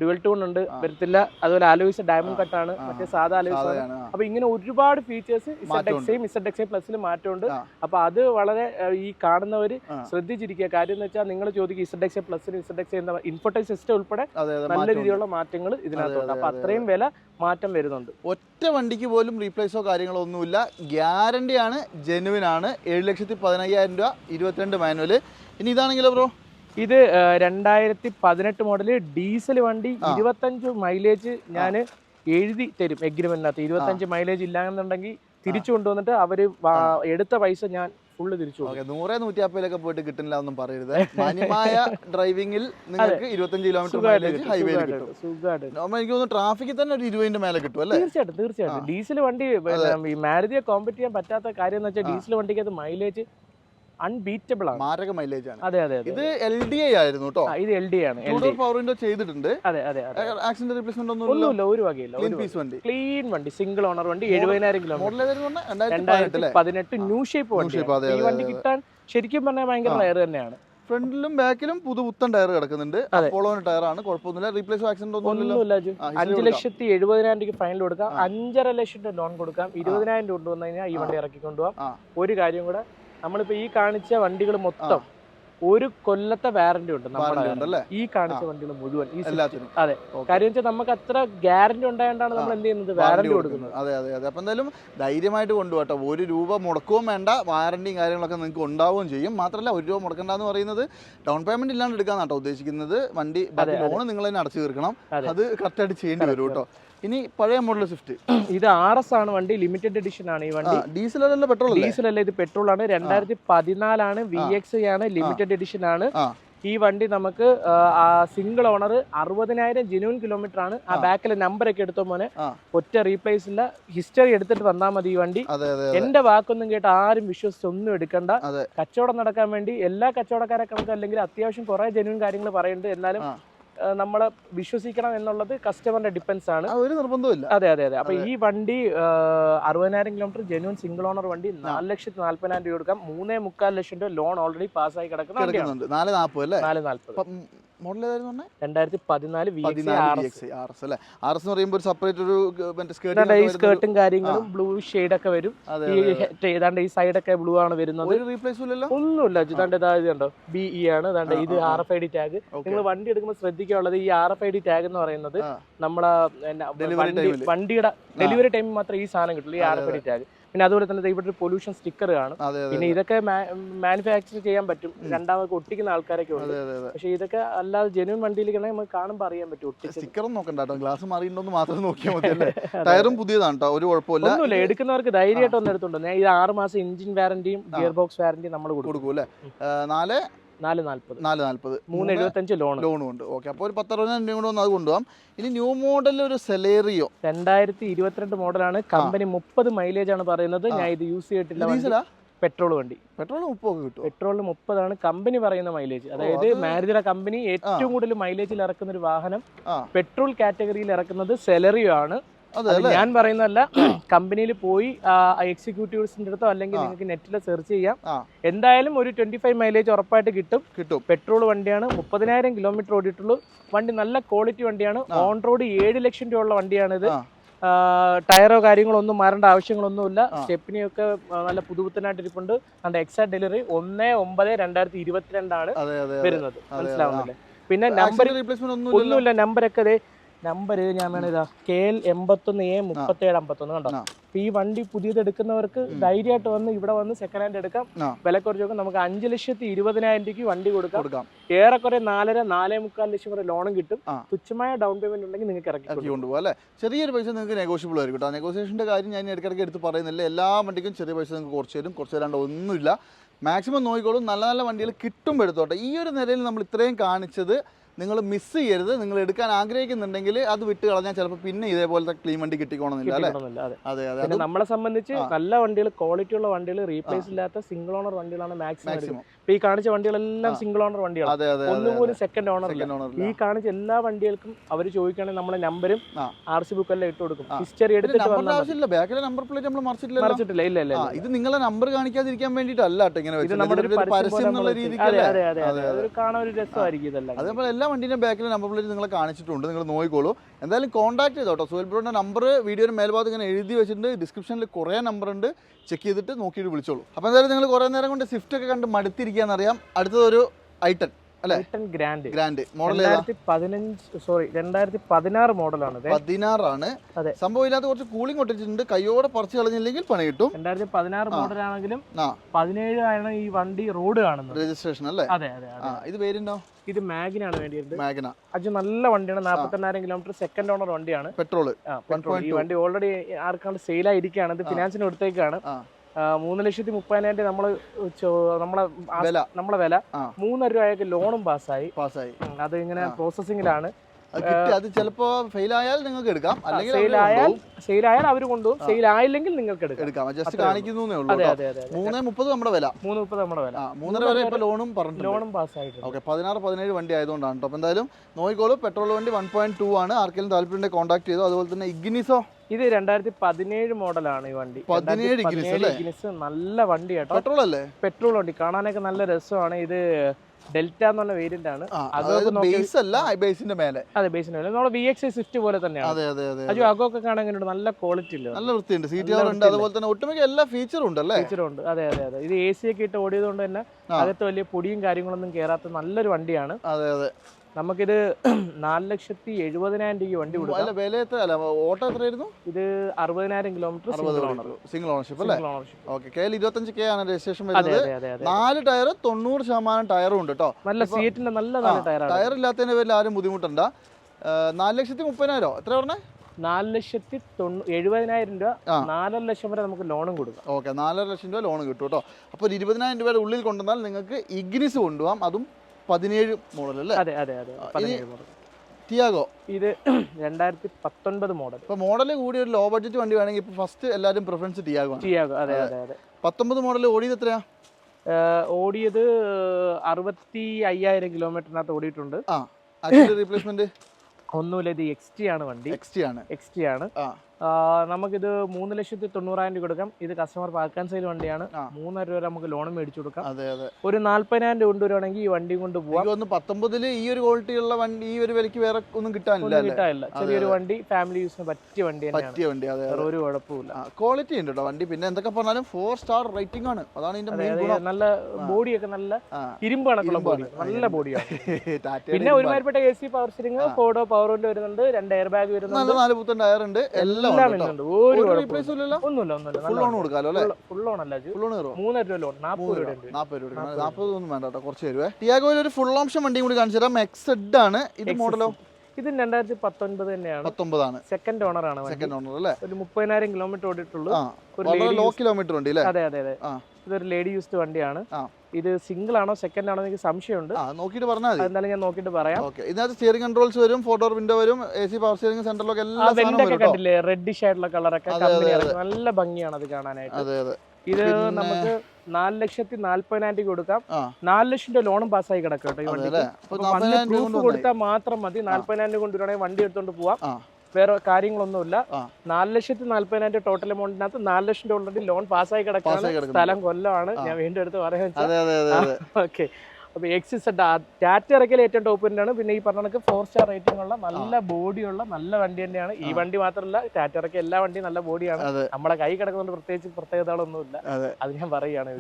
ഡുവൽ ടൂൺ ഉണ്ട്. വരത്തില്ല അതുപോലെ ആലോചിച്ച ഡയമണ്ട്. കട്ടാണ് മറ്റേ സാധാ ആലോചിച്ച അപ്പൊ ഇങ്ങനെ ഒരുപാട് ഫീച്ചേഴ്സ് ഇസഡ്. എക്സയും ഇസഡ് എക്സ് പ്ലസിൽ മാറ്റമുണ്ട് അപ്പൊ അത് വളരെ ഈ കാണുന്നവര്. ശ്രദ്ധിച്ചിരിക്കുക. കാര്യം എന്ന് വെച്ചാൽ നിങ്ങൾ ചോദിക്കുക ഇസഡ് എക്സ് പ്ലസിന് ഇസഡ് എക്സ് എന്താ ഇൻഫോട്ടൈ സിസ്റ്റം ഉൾപ്പെടെ നല്ല രീതിയിലുള്ള മാറ്റങ്ങൾ ഇതിനകത്തുണ്ട്. അപ്പൊ അതെ, അത്രയും വില മാറ്റം വരുന്നുണ്ട്. ഒറ്റ വണ്ടിക്ക് പോലും റീപ്ലേസോ കാര്യങ്ങളോ ഒന്നുമില്ല. ഗ്യാരണ്ടി ആണ് ജെനുവിൻ ആണ്. ഏഴ് ലക്ഷത്തി പതിനയ്യായിരം രൂപ ഇരുപത്തിരണ്ട് മാനുവൽ ഇനി ഇതാണെങ്കിലോ ബ്രോ ഇത് രണ്ടായിരത്തി പതിനെട്ട് മോഡൽ ഡീസൽ വണ്ടി. ഇരുപത്തഞ്ച് മൈലേജ് ഞാൻ എഴുതി തരും എഗ്രിമെന്റിനകത്ത് ഇരുപത്തഞ്ച് മൈലേജ് ഇല്ലാന്നുണ്ടെങ്കിൽ തിരിച്ചു കൊണ്ടുവന്നിട്ട് അവർ എടുത്ത പൈസ ഞാൻ ഫുള്ള് തിരിച്ചു ഓക്കെ നൂറ് നൂറ്റിയാപ്പയിലൊക്കെ പോയിട്ട് കിട്ടുന്നില്ല ഒന്നും പറയരുത്. മാന്യമായ ഡ്രൈവിംഗിൽ നിങ്ങൾക്ക് ഇരുപത്തഞ്ച് കിലോമീറ്റർ മൈലേജ് ഹൈവേയിൽ കിട്ടും സുഖമായിട്ട്. നോർമൽ എനിക്ക് തോന്നുന്നു ട്രാഫിക്കിൽ തന്നെ ഒരു ഇരുപതിന്റെ മേലെ കിട്ടും അല്ലേ? തീർച്ചയായിട്ടും തീർച്ചയായിട്ടും. ഡീസൽ വണ്ടി ഈ മാരുതിയെ കോമ്പറ്റ് ചെയ്യാൻ പറ്റാത്ത കാര്യം എന്ന് വെച്ചാൽ ഡീസൽ വണ്ടിക്ക് അത് മൈലേജ് അൺബീറ്റബിൾ ആണ്. മാരക മൈലേജ് ആണ്. അതെ അതെ ഇത് എൽ ഡി ഐ ആയിരുന്നു കേട്ടോ. ഇത് എൽ ഡി ആണ് പവർ വിൻഡോ ചെയ്തിട്ടുണ്ട്. അതെ അതെ ആക്സിഡന്റ് റീപ്ലേസ്മെന്റ് ഒന്നുമില്ല ഒന്നുമില്ല ഒരു വകയില്ല ക്ലീൻ പീസ് വണ്ടി. ക്ലീൻ വണ്ടി സിംഗിൾ ഓണർ വണ്ടി എഴുപതിനായിരം കിലോമീറ്റർ രണ്ടായിരത്തി പതിനെട്ട് ന്യൂ ഷേപ്പ് വണ്ടി ഈ വണ്ടി കിട്ടാൻ ശരിക്കും പറഞ്ഞാൽ ഭയങ്കര ടയർ റയർ തന്നെയാണ്. ഫ്രണ്ടിലും ബാക്കിലും പുതു പുത്തൻ ടയർ കിടക്കുന്നുണ്ട്. അപ്പോളോന്റെ അപ്പോളോന് ടയറാണ് കുഴപ്പമൊന്നുമില്ല. റീപ്ലേസ് ആക്സിഡന്റ് ഒന്നും ഒന്നുമില്ല. അഞ്ച് ലക്ഷത്തി എഴുപതിനായിരം രൂപ ഫൈനൽ കൊടുക്കാം. അഞ്ചര ലക്ഷം രൂപ ലോൺ കൊടുക്കാം ഇരുപതിനായിരം രൂപ കൊണ്ടുവന്നു കഴിഞ്ഞാൽ ഈ വണ്ടി ഇറക്കി കൊണ്ടുപോകാം ഒരു കാര്യം കൂടെ നമ്മളിപ്പോ ഈ കാണിച്ച വണ്ടികൾ മൊത്തം ഒരു കൊല്ലത്തെ വാറന്റി ഉണ്ട് നമ്മുടെ ഈ കാണിച്ച വണ്ടികൾ മുഴുവൻ ഈ അതെ. കാര്യം വെച്ചാൽ നമുക്ക് അത്ര ഗ്യാരണ്ടി ഉണ്ടായതാണ് നമ്മൾ എന്ത് ചെയ്യുന്നത്? വാറന്റി കൊടുക്കുന്നത്. അതെ അതെ അതെ. അപ്പൊ എന്തായാലും ധൈര്യമായിട്ട് കൊണ്ടുപോകട്ടെ. ഒരു രൂപ മുടക്കവും വേണ്ട. വാറന്റിയും കാര്യങ്ങളൊക്കെ നിങ്ങൾക്ക് ഉണ്ടാവുകയും ചെയ്യും. മാത്രമല്ല ഒരു രൂപ മുടക്കണ്ടെന്ന് പറയുന്നത് ഡൗൺ പേയ്മെന്റ് ഇല്ലാണ്ട് എടുക്കാന്നാട്ടോ ഉദ്ദേശിക്കുന്നത്. വണ്ടി. ലോൺ നിങ്ങൾ തന്നെ അടച്ചു തീർക്കണം. അത്. അത് കറക്റ്റായിട്ട് ചെയ്യേണ്ടി വരും കേട്ടോ ഇനി പഴയ മോഡൽ സ്വിഫ്റ്റ് ഇത് ആർ എസ് ആണ് വണ്ടി ലിമിറ്റഡ് എഡിഷൻ ആണ് ഈ വണ്ടി. ഡീസൽ അല്ല പെട്രോൾ ഡീസൽ അല്ല ഇത് പെട്രോൾ ആണ്. രണ്ടായിരത്തി പതിനാലാണ് വി എക്സ് ആണ് ലിമിറ്റഡ് എഡിഷൻ ആണ്. ഈ വണ്ടി നമുക്ക് സിംഗിൾ ഓണർ അറുപതിനായിരം ജെനുവൻ കിലോമീറ്റർ ആണ്. ആ. ബാക്കിലെ നമ്പർ ഒക്കെ എടുത്തോ മോനെ. ഒറ്റ റീപ്ലേസ് ഇല്ല. ഹിസ്റ്ററി എടുത്തിട്ട് വന്നാൽ മതി ഈ വണ്ടി. എന്റെ വാക്കൊന്നും കേട്ട് ആരും വിശ്വസിച്ചൊന്നും എടുക്കണ്ട. കച്ചവടം നടക്കാൻ വേണ്ടി എല്ലാ കച്ചവടക്കാരെ കണക്ക് അല്ലെങ്കിൽ അത്യാവശ്യം കുറെ ജെനുവൻ കാര്യങ്ങൾ പറയുന്നുണ്ട്. എന്നാലും നമ്മളെ വിശ്വസിക്കണം എന്നുള്ളത് കസ്റ്റമറിന്റെ ഡിപ്പെൻസ് ആണ്. ഒരു നിർബന്ധമില്ല അതെ അതെ അതെ. അപ്പൊ ഈ വണ്ടി അറുപതിനായിരം കിലോമീറ്റർ ജെനുവൻ സിംഗിൾ ഓണർ വണ്ടി നാല് ലക്ഷത്തി നാല്പതിനായിരം രൂപ കൊടുക്കാം. മൂന്നേ മുക്കാൽ ലക്ഷം രൂപ ലോൺ ഓൾറെഡി പാസ്സായി കിടക്കുന്ന നാല് നാൽപ്പത് അല്ലേ? നാല് നാല്പത്. മോഡൽ ഏതായിരുന്നു പറഞ്ഞത് രണ്ടായിരത്തി പതിനാല് ആർ എസ് അല്ലേ? ആർ എസ് എന്ന് പറയുമ്പോൾ ഒരു സെപ്പറേറ്റ് ഒരു മറ്റേ സ്കേർട്ട് സ്കേർട്ടും കാര്യങ്ങളും ബ്ലൂ ഷെയ്ഡ് ഒക്കെ വരും. ഈ ഏതാണ്ട് ഈ ഒക്കെ ബ്ലൂ ആണ് വരുന്നത്. ഒരു റീപ്ലേസും ഇല്ലല്ലോ? ഒന്നുമില്ല ഇതാണ്ട് ഇതാ കണ്ടോ? ബി ഇ ആണ്. ഇതാണ്ട് ഇത്. R F I D tag നിങ്ങൾ വണ്ടി എടുക്കുമ്പോൾ ശ്രദ്ധിക്കാനുള്ളത് ഈ R F I D tag എന്ന് പറയുന്നത്. നമ്മളെ. വണ്ടിയുടെ ഡെലിവറി ടൈമിൽ മാത്രമേ ഈ സാധനം കിട്ടുള്ളൂ ഈ R F I D tag പിന്നെ അതുപോലെ തന്നെ ഇവിടെ ഒരു പൊല്യൂഷൻ സ്റ്റിക്കർ കാണും. പിന്നെ ഇതൊക്കെ മാനുഫാക്ചർ ചെയ്യാൻ പറ്റും. രണ്ടാമത് ഒട്ടിക്കുന്ന ആൾക്കാരൊക്കെ ഉണ്ട്. പക്ഷെ ഇതൊക്കെ അല്ലാതെ ജെനുവൻ വണ്ടിയിലേക്കാണെങ്കിൽ നമുക്ക് കാണുമ്പോൾ അറിയാൻ പറ്റും സ്റ്റിക്കർ സ്റ്റിക്കറും നോക്കണ്ട ഗ്ലാസ് മാറിയിട്ടുണ്ടോ മാത്രം നോക്കിയാൽ മതി അല്ലേ? ടയറും പുതിയതാണ് ഒരു കുഴപ്പമില്ല. ഒന്നുമില്ല. എടുക്കുന്നവർക്ക് ധൈര്യമായിട്ട് ഒന്ന് എടുത്തുണ്ട് ഞാൻ ഇത് ആറ് മാസം എഞ്ചിൻ വാറന്റിയും. ഗിയർ ബോക്സ് വാറന്റിയും നമ്മൾ കൊടുക്കും. അല്ലേ? നാല് നാല് നാല്പത് നാല് നാല്പത് മൂന്ന് എഴുപത്തഞ്ച് ലോൺ ലോണും ഉണ്ട്. ഓക്കെ അപ്പോൾ ഒരു പത്തറുപതിനായിരം രൂപ കൊണ്ട് വന്ന് അത് കൊണ്ടുപോകാം ഇനി ന്യൂ മോഡൽ ഒരു സെലേറിയോ രണ്ടായിരത്തി ഇരുപത്തിരണ്ട് മോഡലാണ് കമ്പനി മുപ്പത് മൈലേജ് ആണ് പറയുന്നത്. ഞാൻ ഇത് യൂസ് ചെയ്തിട്ടില്ല പെട്രോൾ വണ്ടി. പെട്രോൾ മുപ്പത് കിട്ടും പെട്രോളിന് മുപ്പതാണ്. കമ്പനി പറയുന്ന മൈലേജ് അതായത് അത് മാരുതിയുടെ കമ്പനി ഏറ്റവും കൂടുതൽ മൈലേജിൽ ഇറക്കുന്ന ഒരു വാഹനം പെട്രോൾ കാറ്റഗറിയിൽ ഇറക്കുന്നത് സെലറിയോ ആണ്. ഞാൻ പറയുന്നതല്ല കമ്പനിയിൽ പോയി എക്സിക്യൂട്ടീവ്സിന്റെ അടുത്തോ അല്ലെങ്കിൽ. നിങ്ങൾക്ക് നെറ്റിൽ സെർച്ച് ചെയ്യാം. എന്തായാലും ഒരു ട്വന്റി ഫൈവ് മൈലേജ് ഉറപ്പായിട്ട് കിട്ടും. കിട്ടും. പെട്രോൾ വണ്ടിയാണ് മുപ്പതിനായിരം കിലോമീറ്റർ ഓടിയിട്ടുള്ളൂ. വണ്ടി നല്ല ക്വാളിറ്റി വണ്ടിയാണ്. ഓൺ റോഡ് ഏഴ് ലക്ഷം രൂപ ഉള്ള വണ്ടിയാണിത് ടയറോ കാര്യങ്ങളോ ഒന്നും മാറേണ്ട ആവശ്യങ്ങളൊന്നുമില്ല. സ്റ്റെപ്പിനെയൊക്കെ സ്റ്റെപ്പിനിയൊക്കെ നല്ല പുതുപുത്തനായിട്ട് ഇരിപ്പുണ്ട് അതിന്റെ എക്സാ ഡെലിവറി ഒന്ന് ഒമ്പത് രണ്ടായിരത്തി ഇരുപത്തിരണ്ടാണ് വരുന്നത്. മനസ്സിലാവുന്നില്ലേ? പിന്നെ നമ്പർ ഒന്നുമില്ല നമ്പരൊക്കെ നമ്പർ ഞാൻ വേണം ഇതാ. കെ എൽ എൺപത്തൊന്ന് എ മുപ്പത്തേഴ് അമ്പത്തൊന്ന് കണ്ടോ? അപ്പൊ ഈ വണ്ടി പുതിയത് എടുക്കുന്നവർക്ക് ധൈര്യമായിട്ട് വന്ന് ഇവിടെ വന്ന് സെക്കൻഡ് ഹാൻഡ് എടുക്കാം. വില കുറച്ച് നോക്കാം നമുക്ക് അഞ്ച് ലക്ഷത്തി ഇരുപതിനായിരം രൂപയ്ക്ക് വണ്ടി കൊടുക്കാം. ഏറെക്കുറെ നാലര നാലേ മുക്കാൽ ലക്ഷം വരെ ലോണും കിട്ടും. തുച്ഛമായ ഡൗൺ പേയ്മെന്റ് ഉണ്ടെങ്കിൽ നിങ്ങൾക്ക് ഇറക്കി കൊണ്ടുപോകും അല്ലെ കൊണ്ടുപോകാം അല്ലേ? ചെറിയൊരു പൈസ നിങ്ങൾക്ക് നെഗോഷ്യബിൾ ആയിരിക്കും കേട്ടോ. നെഗോസിയേഷന്റെ കാര്യം ഞാൻ ഇടയ്ക്കിടയ്ക്ക് എടുത്ത് പറയുന്നില്ല. എല്ലാ വണ്ടിക്കും ചെറിയ പൈസ നിങ്ങൾക്ക് കുറച്ച് തരും കുറച്ച് തരാണ്ട് ഒന്നുമില്ല. മാക്സിമം നോക്കിക്കോളും. നല്ല നല്ല വണ്ടികൾ കിട്ടുമ്പോൾ എടുത്തോട്ടെ. ഈ ഒരു നിലയിൽ നമ്മൾ ഇത്രയും കാണിച്ചത് നിങ്ങൾ മിസ് ചെയ്യരുത്. നിങ്ങൾ എടുക്കാൻ ആഗ്രഹിക്കുന്നുണ്ടെങ്കിൽ അത് വിട്ട് കളഞ്ഞാൽ ചിലപ്പോൾ പിന്നെ ഇതേപോലത്തെ ക്ലീൻ വണ്ടി കിട്ടിക്കോണമെന്നില്ല അതെ. അതെ നമ്മളെ സംബന്ധിച്ച്. നല്ല വണ്ടികൾ ക്വാളിറ്റി ഉള്ള വണ്ടികൾ റീപ്ലേസ് ഇല്ലാത്ത സിംഗിൾ ഓണർ വണ്ടികളാണ് മാക്സിമം ഇപ്പൊ ഈ കാണിച്ച വണ്ടികളെല്ലാം സിംഗിൾ ഓണർ വണ്ടികളാണ് ഒന്നുപോലും സെക്കൻഡ് ഓണർ ഈ കാണിച്ച എല്ലാ വണ്ടികൾക്കും അവർ ചോദിക്കുകയാണെങ്കിൽ നമ്മളെ നമ്പരും ആർ സി ബുക്ക് എല്ലാം ഇട്ട് കൊടുക്കും. ഹിസ്റ്ററി എടുത്തിട്ട്. ബാക്കിലെ നമ്പർ പ്ലേറ്റ് നമ്മൾ മറിച്ചിട്ടില്ല. ഇല്ല ഇല്ല ഇത് നിങ്ങളെ നമ്പർ കാണിക്കാതിരിക്കാൻ വേണ്ടിയിട്ടല്ല അതേപോലെ എല്ലാ വണ്ടിന്റെ ബാക്കിലെ നമ്പർ പ്ലേറ്റ് നിങ്ങളെ കാണിച്ചിട്ടുണ്ട്. നിങ്ങൾ നോക്കിക്കോളൂ. എന്തായാലും കോൺടാക്ട് ചെയ്തോട്ടോ സുഹേൽ ബ്രോയുടെ നമ്പർ വീഡിയോയുടെ മേൽഭാഗത്ത് ഇങ്ങനെ എഴുതി വെച്ചിട്ടുണ്ട്. ഡിസ്ക്രിപ്ഷനിൽ കുറേ നമ്പർ ഉണ്ട്. ചെക്ക് ചെയ്തിട്ട് നോക്കിയിട്ട് വിളിച്ചോളൂ. അപ്പോൾ എന്തായാലും നിങ്ങൾ കുറേ നേരം കൊണ്ട് സ്വിഫ്റ്റ് ഒക്കെ കണ്ട് മടുത്തിരിക്കാന്നറിയാം അടുത്തതൊരു I ten grand grand model പതിനഞ്ച് സോറി രണ്ടായിരത്തി പതിനാറ് മോഡലാണ് പതിനാറാണ്. സംഭവം ഇല്ലാത്ത കുറച്ച് കൂളിംഗ് ഒട്ടിച്ചിട്ടുണ്ട്. കൈയോടെ പറിച്ച് കളഞ്ഞില്ലെങ്കിൽ പണി കിട്ടും രണ്ടായിരത്തി പതിനാറ്. മോഡലാണെങ്കിലും പതിനേഴ് ആണ് ഈ വണ്ടി റോഡ് കാണുന്നത്. രജിസ്ട്രേഷൻ അല്ലേ? അതെ അതെ ഇത് പേരുണ്ടോ ഇത് മാഗിനാണ് വേണ്ടിയത് മാഗ്ന. അജ് നല്ല വണ്ടിയാണ്. നാൽപ്പത്തെണ്ണായിരം കിലോമീറ്റർ സെക്കൻഡ് ഓണർ വണ്ടിയാണ്. പെട്രോൾ. ആ, ഈ വണ്ടി ഓൾറെഡി ആർക്കാണ്ട് സെയിലായിരിക്കുകയാണ് ഇത്. ഫിനാൻസിന്. ആ, മൂന്ന് ലക്ഷത്തി മുപ്പതിനായിരം നമ്മൾ നമ്മളെ നമ്മളെ വില. മൂന്നര രൂപയൊക്കെ ലോണും പാസ്സായി. പാസ്സായി. അത് ഇങ്ങനെ പ്രോസസ്സിംഗിലാണ് അത് ചിലപ്പോ ഫെയിൽ ആയാൽ നിങ്ങൾക്ക് എടുക്കാം. അല്ലെങ്കിൽ കൊണ്ടുപോകും. സെയിലായാൽ അവർ കൊണ്ടുപോകും. സെയിൽ ആയില്ലെങ്കിൽ നിങ്ങൾക്ക് എടുക്കാം. ജസ്റ്റ് കാണിക്കുന്നു മൂന്നേ മുപ്പത് നമ്മുടെ വില. മൂന്ന് മുപ്പത് നമ്മുടെ വില. മൂന്നര വരെ ഇപ്പൊ ലോണും പറഞ്ഞിട്ടുണ്ട്. ലോണും പാസ്സായിട്ട് ഓക്കെ പതിനാറ് പതിനേഴ് വണ്ടി ആയതുകൊണ്ടാണ് കേട്ടോ. എന്തായാലും നോയിക്കോളും. പെട്രോൾ വണ്ടി വൺ പോയിന്റ് ടു ആണ്. ആർക്കെങ്കിലും താല്പര്യം കോൺടാക്ട് ചെയ്തു. അതുപോലെ തന്നെ ഇഗ്നിസോ ഇത് രണ്ടായിരത്തി പതിനേഴ് മോഡലാണ് ഈ വണ്ടി. പതിനേഴ്? നല്ല വണ്ടി കേട്ടോ. പെട്രോൾ അല്ലേ പെട്രോൾ വണ്ടി കാണാനൊക്കെ നല്ല രസമാണ്. ഇത് ഡെൽറ്റ എന്ന് പറഞ്ഞ വേരിയന്റ് ആണ്. ബേസിന്റെ മേലെ. അതെ ബേസിന് വില നമ്മുടെ വി എക്സ് സ്വിഫ്റ്റ് പോലെ തന്നെയാണ്. അജു അകമൊക്കെ കാണാൻ നല്ല ക്വാളിറ്റി ഇല്ല നല്ല വൃത്തിയുണ്ട്. സീറ്റ് ഉണ്ട് അതുപോലെ തന്നെ ഒട്ടുമിക്ക എല്ലാ ഫീച്ചറും ഉണ്ട് അല്ലേ ഫീച്ചറും ഉണ്ട്. അതെ അതെ അതെ. ഇത് എ സി ഒക്കെ ഇട്ട് ഓടിയത് കൊണ്ട് തന്നെ. അകത്ത് വലിയ പൊടിയും കാര്യങ്ങളൊന്നും കയറാത്ത നല്ലൊരു വണ്ടിയാണ്. അതെ അതെ. നമുക്കിത് നാല് ലക്ഷത്തി എഴുപതിനായിരം രൂപ വണ്ടി കൊടുക്കാം. വില എത്ര? ഓട്ടോ എത്രയായിരുന്നു? ഇത് അറുപതിനായിരം കിലോമീറ്റർ സിംഗിൾ ഓണർഷിപ്പ് അല്ലേ? ഓക്കെ കെ ഇരുപത്തഞ്ച് കെ ആണ് രജിസ്ട്രേഷൻ വരുന്നത്. നാല് ടയർ തൊണ്ണൂറ് ശതമാനം ടയറും ഉണ്ട് കേട്ടോ നല്ല സീറ്റിന്റെ നല്ല ടയർ ഇല്ലാത്തതിന്റെ പേരിൽ ആരും ബുദ്ധിമുട്ടുണ്ട. നാല് ലക്ഷത്തി മുപ്പതിനായിരം? എത്ര പറഞ്ഞേ? നാല് ലക്ഷത്തി തൊണ്ണൂ എഴുപതിനായിരം രൂപ. നാലര ലക്ഷം വരെ നമുക്ക് ലോണും കൊടുക്കാം. ഓക്കെ നാലര ലക്ഷം രൂപ ലോൺ കിട്ടും കേട്ടോ അപ്പോൾ ഒരു ഇരുപതിനായിരം രൂപയുടെ ഉള്ളിൽ കൊണ്ടുവന്നാൽ നിങ്ങൾക്ക് ഇഗ്നിസ് കൊണ്ടുപോകാം അതും പതിനേഴ് മോഡൽ അല്ലേ? അതെ അതെ അതെ. പതിനേഴ് model. ടിയാഗോ. ഇത് രണ്ടായിരത്തി പത്തൊൻപത് മോഡൽ ഇപ്പൊ മോഡൽ കൂടി ഒരു ലോ ബഡ്ജറ്റ് വണ്ടി വേണമെങ്കിൽ ഇപ്പൊ ഫസ്റ്റ് എല്ലാവരും പ്രിഫറൻസ് ടിയാഗോ ടിയാഗോ അതെ അതെ. അതെ പത്തൊമ്പത് മോഡൽ ഓടിയത് എത്രയാ? ഓടിയത് അറുപത്തി അയ്യായിരം കിലോമീറ്ററിനകത്ത് ഓടിയിട്ടുണ്ട്. റീപ്ലേസ്മെന്റ് ഒന്നുമില്ല ഇത് എക്സ് ടി ആണ് വണ്ടി. എക്സ് ടി ആണ്. എക്സ് ടി ആണ്. നമുക്കിത് മൂന്ന് ലക്ഷത്തി തൊണ്ണൂറായിരം രൂപ കൊടുക്കാം. ഇത് കസ്റ്റമർ പാക്കാൻ സെയിൽ വണ്ടിയാണ്. മൂന്നര രൂപ നമുക്ക് ലോൺ മേടിച്ചു കൊടുക്കാം. അതെ അതെ. ഒരു നാല്പതിനായിരം രൂപ കൊണ്ടുവരുവാണെങ്കിൽ ഈ വണ്ടിയും കൊണ്ട് പോവാം. പത്തൊമ്പതിൽ ഈ ഒരു ക്വാളിറ്റിയുള്ള വണ്ടി ഈ ഒരു വിലക്ക് വേറെ ഒന്നും കിട്ടാനില്ല കിട്ടാനില്ല. ചെറിയൊരു വണ്ടി ഫാമിലി യൂസിന് പറ്റിയ വണ്ടി പറ്റിയ വണ്ടി അതെ ഒരു കുഴപ്പമില്ല ക്വാളിറ്റി ഉണ്ട് കേട്ടോ വണ്ടി. പിന്നെ എന്തൊക്കെ പറഞ്ഞാലും ഫോർ സ്റ്റാർ റേറ്റിംഗ് ആണ്. അതാണ് ഇതിന്റെ മെയിൻ ഗുണം. നല്ല ബോഡിയൊക്കെ നല്ല. ഇരുമ്പ് കണക്കുള്ള ബോഡി നല്ല ബോഡിയാണ് പിന്നെ. ഒരുമാതിരിപ്പെട്ട A C power steering four four door power window വരുന്നുണ്ട്. രണ്ട് എയർ ബാഗ് വരുന്നുണ്ട് നാല് പുത്തൻ ടയർ ഉണ്ട്. എല്ലാം എല്ലാം ഉണ്ട് ഒരു ഇല്ലല്ലോ? ഒന്നുമില്ല ഒന്നുമില്ല ഫുൾ ഓൺ കൊടുക്കാലോ അല്ലേ? ഫുൾ അല്ല ഫുൾ ഓൺ കയറുമോ മൂന്നര രൂപ ലോൺ നാൽപ്പത് രൂപ രൂപ. നാൽപ്പത് രൂപ. നാൽപ്പത് നാൽപ്പത് ഒന്നും വേണ്ട കേട്ടോ. കുറച്ച് തരുവേ. ടിയാഗോയിൽ ഒരു ഫുൾ ഓപ്ഷൻ വണ്ടിയും കൂടി കാണിച്ചു തരാം. എക്സെഡ് ആണ്. ഇത് മോഡലോ? ഇത് രണ്ടായിരത്തി പത്തൊൻപത് തന്നെയാണ് പത്തൊമ്പതാണ് സെക്കൻഡ് ഓണർ ആണ് സെക്കൻഡ് ഓണർ അല്ലേ? ഒരു മുപ്പതിനായിരം കിലോമീറ്റർ ഓടിയിട്ടുള്ളൂ. ലോ കിലോമീറ്റർ ഉണ്ട് അല്ലേ? അതെ അതെ അതെ. ആ. ഇതൊരു ലേഡി യൂസ്ഡ് വണ്ടിയാണ്. ഇത് സിംഗിൾ ആണോ സെക്കൻഡ് ആണോ എനിക്ക് സംശയമുണ്ട്. നോക്കിയിട്ട് പറഞ്ഞാൽ എന്തായാലും ഞാൻ നോക്കിയിട്ട് പറയാം. ഇതിനകത്ത് സ്റ്റിയറിംഗ് കൺട്രോൾസ് വരും ഫോർ ഡോർ വിൻഡോ വരും എ സി പവർ സ്റ്റിയറിംഗ് സെന്ററിലൊക്കെ എല്ലാ വെന്റൊക്കെ കണ്ടില്ലേ? റെഡിഷ് ആയിട്ടുള്ള കളറൊക്കെ. നല്ല ഭംഗിയാണ് അത് കാണാനായിട്ട്. അതെ അതെ. ഇത് നമുക്ക് നാല് ലക്ഷത്തി നാല്പതിനായിരം രൂപ കൊടുക്കാം നാല് ലക്ഷം രൂപ ലോണും പാസ്സായി കിടക്കും കേട്ടോ ഈ വണ്ടി വണ്ടിക്ക്. കൊടുത്താൽ മാത്രം മതി. നാല്പതിനായിരം രൂപ കൊണ്ടുവരികയാണെങ്കിൽ വണ്ടി എടുത്തോണ്ട് പോവാം. വേറെ കാര്യങ്ങളൊന്നുമില്ല. നാല് ലക്ഷത്തി നാല്പതിനായിരം ടോട്ടൽ എമൗണ്ടിനകത്ത് നാല് ലക്ഷം രൂപ ഓൾറെഡി ലോൺ പാസ്സായി കിടക്കുന്ന. സ്ഥലം കൊല്ലമാണ്. ഞാൻ വീണ്ടും എടുത്ത് പറയാൻ അതെ അതെ എക്സ് സെഡ് ടാറ്റ ഇറക്കിയാൽ ഏറ്റവും ടോപ്പ് തന്നെയാണ് പിന്നെ ഈ പറഞ്ഞ കണക്ക് ഫോർ സ്റ്റാർ റേറ്റിംഗ് ഉള്ള നല്ല ബോഡിയുള്ള നല്ല വണ്ടി തന്നെയാണ്. ഈ വണ്ടി മാത്രമല്ല ടാറ്റ ഇറക്കിയ എല്ലാ വണ്ടിയും നല്ല ബോഡിയാണ് നമ്മുടെ നമ്മളെ കൈ കിടക്കുന്നതുകൊണ്ട് പ്രത്യേകിച്ച് പ്രത്യേകതകളൊന്നുമില്ല. അതെ. ഞാൻ പറയുകയാണ്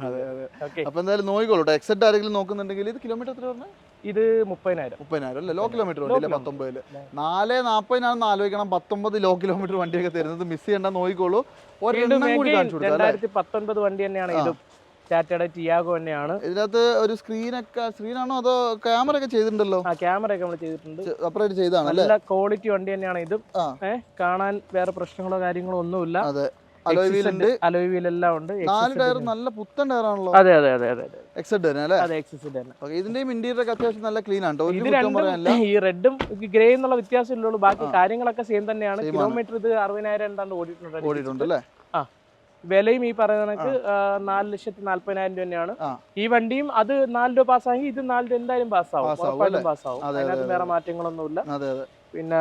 അപ്പൊ എന്തായാലും നോക്കിക്കോളൂ എക്സെഡ് ആരെങ്കിലും നോക്കുന്നുണ്ടെങ്കിൽ ഇത് കിലോമീറ്റർ എത്ര പറഞ്ഞു? ഇത് മുപ്പതിനായിരം. മുപ്പതിനായിരം അല്ലേ? ലോ കിലോമീറ്റർ Low വണ്ടി അല്ലേ kilometer. പത്തൊമ്പതിൽ. നാല് നാൽപ്പതിനാണെന്ന് ആലോചിക്കണം. പത്തൊമ്പത് ലോ കിലോമീറ്റർ വണ്ടിയൊക്കെ തരുന്നത്. മിസ് ചെയ്യണ്ട നോക്കിക്കോളൂ. ഒരു ഒരെണ്ണം കൂടി കാണിച്ചു കൊടുക്കാം രണ്ടായിരത്തി പത്തൊൻപത് വണ്ടി തന്നെയാണ് ഇതും. ടാറ്റയുടെ ടിയാഗോ തന്നെയാണ്. ഇതിനകത്ത് ഒരു സ്ക്രീനൊക്കെ സ്ക്രീനാണോ അതോ ക്യാമറ ഒക്കെ ചെയ്തിട്ടുണ്ടല്ലോ? ആ ക്യാമറ ഒക്കെ നമ്മൾ ചെയ്തിട്ടുണ്ട് സെപ്പറേറ്റ് ചെയ്താണ് നല്ല ക്വാളിറ്റി വണ്ടി തന്നെയാണ് ഇത്. കാണാൻ വേറെ പ്രശ്നങ്ങളോ കാര്യങ്ങളോ ഒന്നുമില്ല. അതെ. അലോയ് വീൽ ഉണ്ട്. നാല് ടയർ നല്ല പുത്തൻ ടയറാണല്ലോ. അതെ അതെ അതെ അതെ അതെ. എക്സെഡ് തന്നെ അല്ലേ? അതെ എക്സിസിന്റെ തന്നെ. ഓക്കെ ഇതിന്റെയും ഇന്റീരിയർ ഒക്കെ അത്യാവശ്യം നല്ല ക്ലീൻ ആണ് ഈ റെഡും ഗ്രേ എന്നുള്ള വ്യത്യാസമില്ലുള്ളൂ ബാക്കി കാര്യങ്ങളൊക്കെ സെയിം തന്നെയാണ്. കിലോമീറ്റർ ഇത് അറുപതിനായിരം എന്താണ്ട് ഓടിയിട്ടുണ്ട്. ഓടിയിട്ടുണ്ട് അല്ലേ. വിലയും ഈ പറയുന്ന കണക്ക് നാല് ലക്ഷത്തി നാല്പതിനായിരം രൂപ തന്നെയാണ്. ഈ വണ്ടിയും അത് നാല് രൂപ പാസ്സായി ഇത് നാല് രൂപ എന്തായാലും പാസ്സാവും. പാസ്സാവും ഉറപ്പായിട്ടും പാസ്സാവും. അതെ, അതിനകത്ത് വേറെ മാറ്റങ്ങളൊന്നുമില്ല. പിന്നെ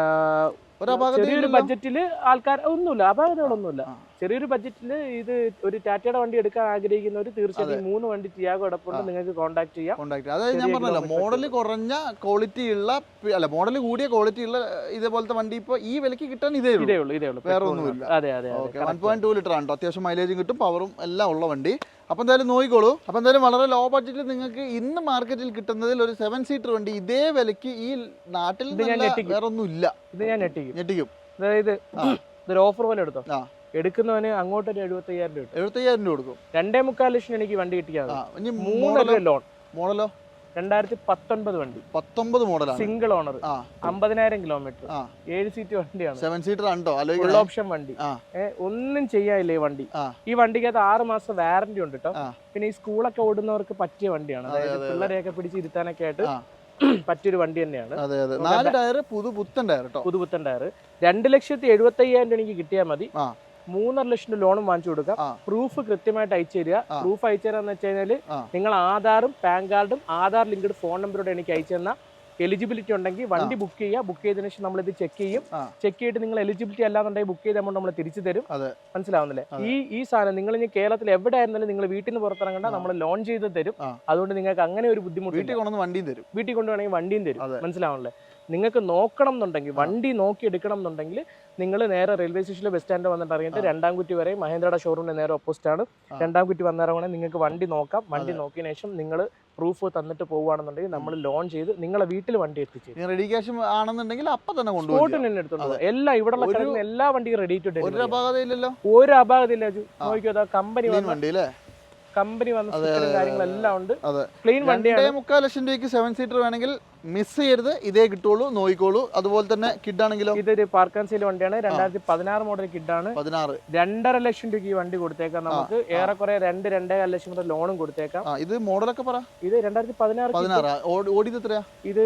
ചെറിയൊരു? ബഡ്ജറ്റിൽ ആൾക്കാർ ഒന്നുമില്ല അപാകതകളൊന്നുമില്ല. ചെറിയൊരു ബഡ്ജറ്റിൽ ഇത് ഒരു ടാറ്റയുടെ വണ്ടി എടുക്കാൻ ആഗ്രഹിക്കുന്നവർ തീർച്ചയായും മൂന്ന് വണ്ടി ടിയാഗോ നിങ്ങൾക്ക് കോൺടാക്ട് ചെയ്യാം. കോൺടാക്ട് അതായത് ഞാൻ പറഞ്ഞല്ലോ മോഡൽ കുറഞ്ഞ ക്വാളിറ്റി ഉള്ള അല്ല മോഡൽ കൂടിയ ക്വാളിറ്റി ഉള്ള ഇതേപോലത്തെ വണ്ടി ഇപ്പൊ ഈ വിലക്ക് കിട്ടാൻ ഇതേ ഉള്ളൂ. ഇതേ ഉള്ളൂ ഇതേ ഉള്ളൂ. വേറെ ഒന്നുമില്ല. അതെ അതെ okay one point two litre ആണ്. അത്യാവശ്യം മൈലേജും കിട്ടും പവറും എല്ലാം ഉള്ള വണ്ടി. അപ്പോൾ എന്തായാലും നോക്കിക്കോളൂ. അപ്പോൾ എന്തായാലും വളരെ ലോ ബഡ്ജറ്റിൽ നിങ്ങൾക്ക് ഇന്ന് മാർക്കറ്റിൽ കിട്ടുന്നതിൽ ഒരു സെവൻ സീറ്റർ വണ്ടി ഇതേ വിലക്ക് ഈ നാട്ടിൽ വേറെ ഒന്നും ഇല്ല ഇത് ഞാൻ ഞെട്ടിക്കും. ഞെട്ടിക്കും. അതായത് ഇത് ഇതൊരു ഓഫർ പോലെ എടുത്തോ. ആ. എടുക്കുന്നവന് അങ്ങോട്ട് ഒരു എഴുപത്തി അയ്യായിരം രൂപ എഴുപത്തയ്യായിരം രൂപ കൊടുക്കും. രണ്ടേ മുക്കാൽ ലക്ഷം എനിക്ക് വണ്ടി കിട്ടിയാൽ മൂന്നര ലോൺ മോഡലോ രണ്ടായിരത്തി പത്തൊൻപത് വണ്ടി. പത്തൊമ്പത് മോഡൽ സിംഗിൾ ഓണർ അമ്പതിനായിരം കിലോമീറ്റർ ഏഴ് സീറ്റ് വണ്ടിയാണ്. സെവൻ സീറ്റർ ഉണ്ടോ? ഫുൾ ആലോചിക്കണം ഓപ്ഷൻ വണ്ടി. ഒന്നും ചെയ്യാനില്ല ഈ വണ്ടി. ഈ വണ്ടിക്കകത്ത് ആറ് മാസം വാറന്റി ഉണ്ട് കേട്ടോ പിന്നെ ഈ സ്കൂളൊക്കെ ഓടുന്നവർക്ക് പറ്റിയ വണ്ടിയാണ്. അതായത് അതെ, അതെ. പിള്ളേരെയൊക്കെ പിടിച്ച് ഇരുത്താനൊക്കെ ആയിട്ട്. പറ്റിയൊരു വണ്ടി തന്നെയാണ്. നാല് ടയർ പുതു പുത്തൻ ടയർ കേട്ടോ പുതുപുത്തൻ ടയർ രണ്ട് ലക്ഷത്തി എഴുപത്തി അയ്യായിരം രൂപ എനിക്ക് കിട്ടിയാൽ മതി. മൂന്നര ലക്ഷം രൂപ ലോണും വാങ്ങിച്ചു കൊടുക്കാം പ്രൂഫ് കൃത്യമായിട്ട് അയച്ചു തരിക. പ്രൂഫ് അയച്ചു തരാന്ന് വെച്ച് കഴിഞ്ഞാൽ നിങ്ങൾ ആധാറും പാൻ കാർഡും ആധാർ ലിങ്ക്ഡ് ഫോൺ നമ്പറോടെ എനിക്ക് അയച്ചു തന്ന എലിജിബിലിറ്റി ഉണ്ടെങ്കിൽ വണ്ടി ബുക്ക് ചെയ്യുക. ബുക്ക് ചെയ്തതിന് ശേഷം നമ്മൾ ഇത് ചെക്ക് ചെയ്യും. ചെക്ക് ചെയ്തിട്ട് നിങ്ങൾ എലിജിബിലിറ്റി അല്ലാന്നുണ്ടെങ്കിൽ ബുക്ക് ചെയ്ത എമൗണ്ട് നമ്മൾ തിരിച്ചു തരും. മനസ്സിലാവുന്നില്ലേ? ഈ ഈ സാധനം നിങ്ങൾ ഇനി കേരളത്തിൽ എവിടെ ആയിരുന്നാലും നിങ്ങൾ വീട്ടിൽ നിന്ന് പുറത്തിറങ്ങണ്ട നമ്മൾ ലോൺ ചെയ്ത് തരും. അതുകൊണ്ട് നിങ്ങൾക്ക് അങ്ങനെ ഒരു ബുദ്ധിമുട്ട് വീട്ടിൽ കൊണ്ടുവന്ന് വണ്ടിയും തരും. വീട്ടിൽ കൊണ്ടുവേണമെങ്കിൽ വണ്ടിയും തരും. അതെ. നിങ്ങൾക്ക് നോക്കണം എന്നുണ്ടെങ്കിൽ വണ്ടി നോക്കി എടുക്കണം എന്നുണ്ടെങ്കിൽ നിങ്ങൾ നേരെ റെയിൽവേ സ്റ്റേഷനിലെ ബസ് സ്റ്റാൻഡ് വന്നിട്ട് ഇറങ്ങിയിട്ട് രണ്ടാം കുറ്റി വരെ മഹേന്ദ്രയുടെ ഷോറൂമിന് നേരെ ഓപ്പോസിറ്റ് ആണ്. രണ്ടാം കുറ്റി വന്നിറങ്ങണേ നിങ്ങൾക്ക് വണ്ടി നോക്കാം. വണ്ടി നോക്കിയ ശേഷം നിങ്ങൾ പ്രൂഫ് തന്നിട്ട് പോവുകയാണെന്നുണ്ടെങ്കിൽ നമ്മൾ ലോൺ ചെയ്ത് നിങ്ങളെ വീട്ടിൽ വണ്ടി എത്തിച്ചു റെഡി ക്യാഷ് ആണെന്നുണ്ടെങ്കിൽ അപ്പൊ തന്നെ കൊണ്ടുപോകും തന്നെ എടുത്തോണ്ട് എല്ലാ ഇവിടെ എല്ലാ വണ്ടിയും റെഡി ടു ഒരു അപാകതയില്ലല്ലോ? ഒരു അപാകതയില്ല നോക്കിയോ കമ്പനി വണ്ടി അല്ലേ? കമ്പനി വന്ന കാര്യങ്ങളെല്ലാം ഉണ്ട്. പ്ലെയിൻ വണ്ടിയാണ്. മുക്കാൽ ലക്ഷം രൂപയ്ക്ക് സെവൻ സീറ്റർ വേണമെങ്കിൽ മിസ് ചെയ്യരുത്. ഇതേ കിട്ടുള്ളൂ നോയിക്കോളൂ അതുപോലെ തന്നെ കിഡ് ആണെങ്കിലും? ഇതൊരു പാർക്ക് ആൻഡ് സെയിൽ വണ്ടിയാണ്. രണ്ടായിരത്തി പതിനാറ് മോഡൽ കിഡാണ് പതിനാറ്. രണ്ടര ലക്ഷം രൂപയ്ക്ക് ഈ വണ്ടി കൊടുത്തേക്കാം നമുക്ക്. ഏറെക്കുറെ രണ്ട് രണ്ടേകാൽ ലക്ഷം രൂപ ലോണും കൊടുത്തേക്കാം. ഇത് മോഡലൊക്കെ പറ. ഇത് രണ്ടായിരത്തി പതിനാറ്. പതിനാറ് ഓടിയത് എത്രയാ? ഇത്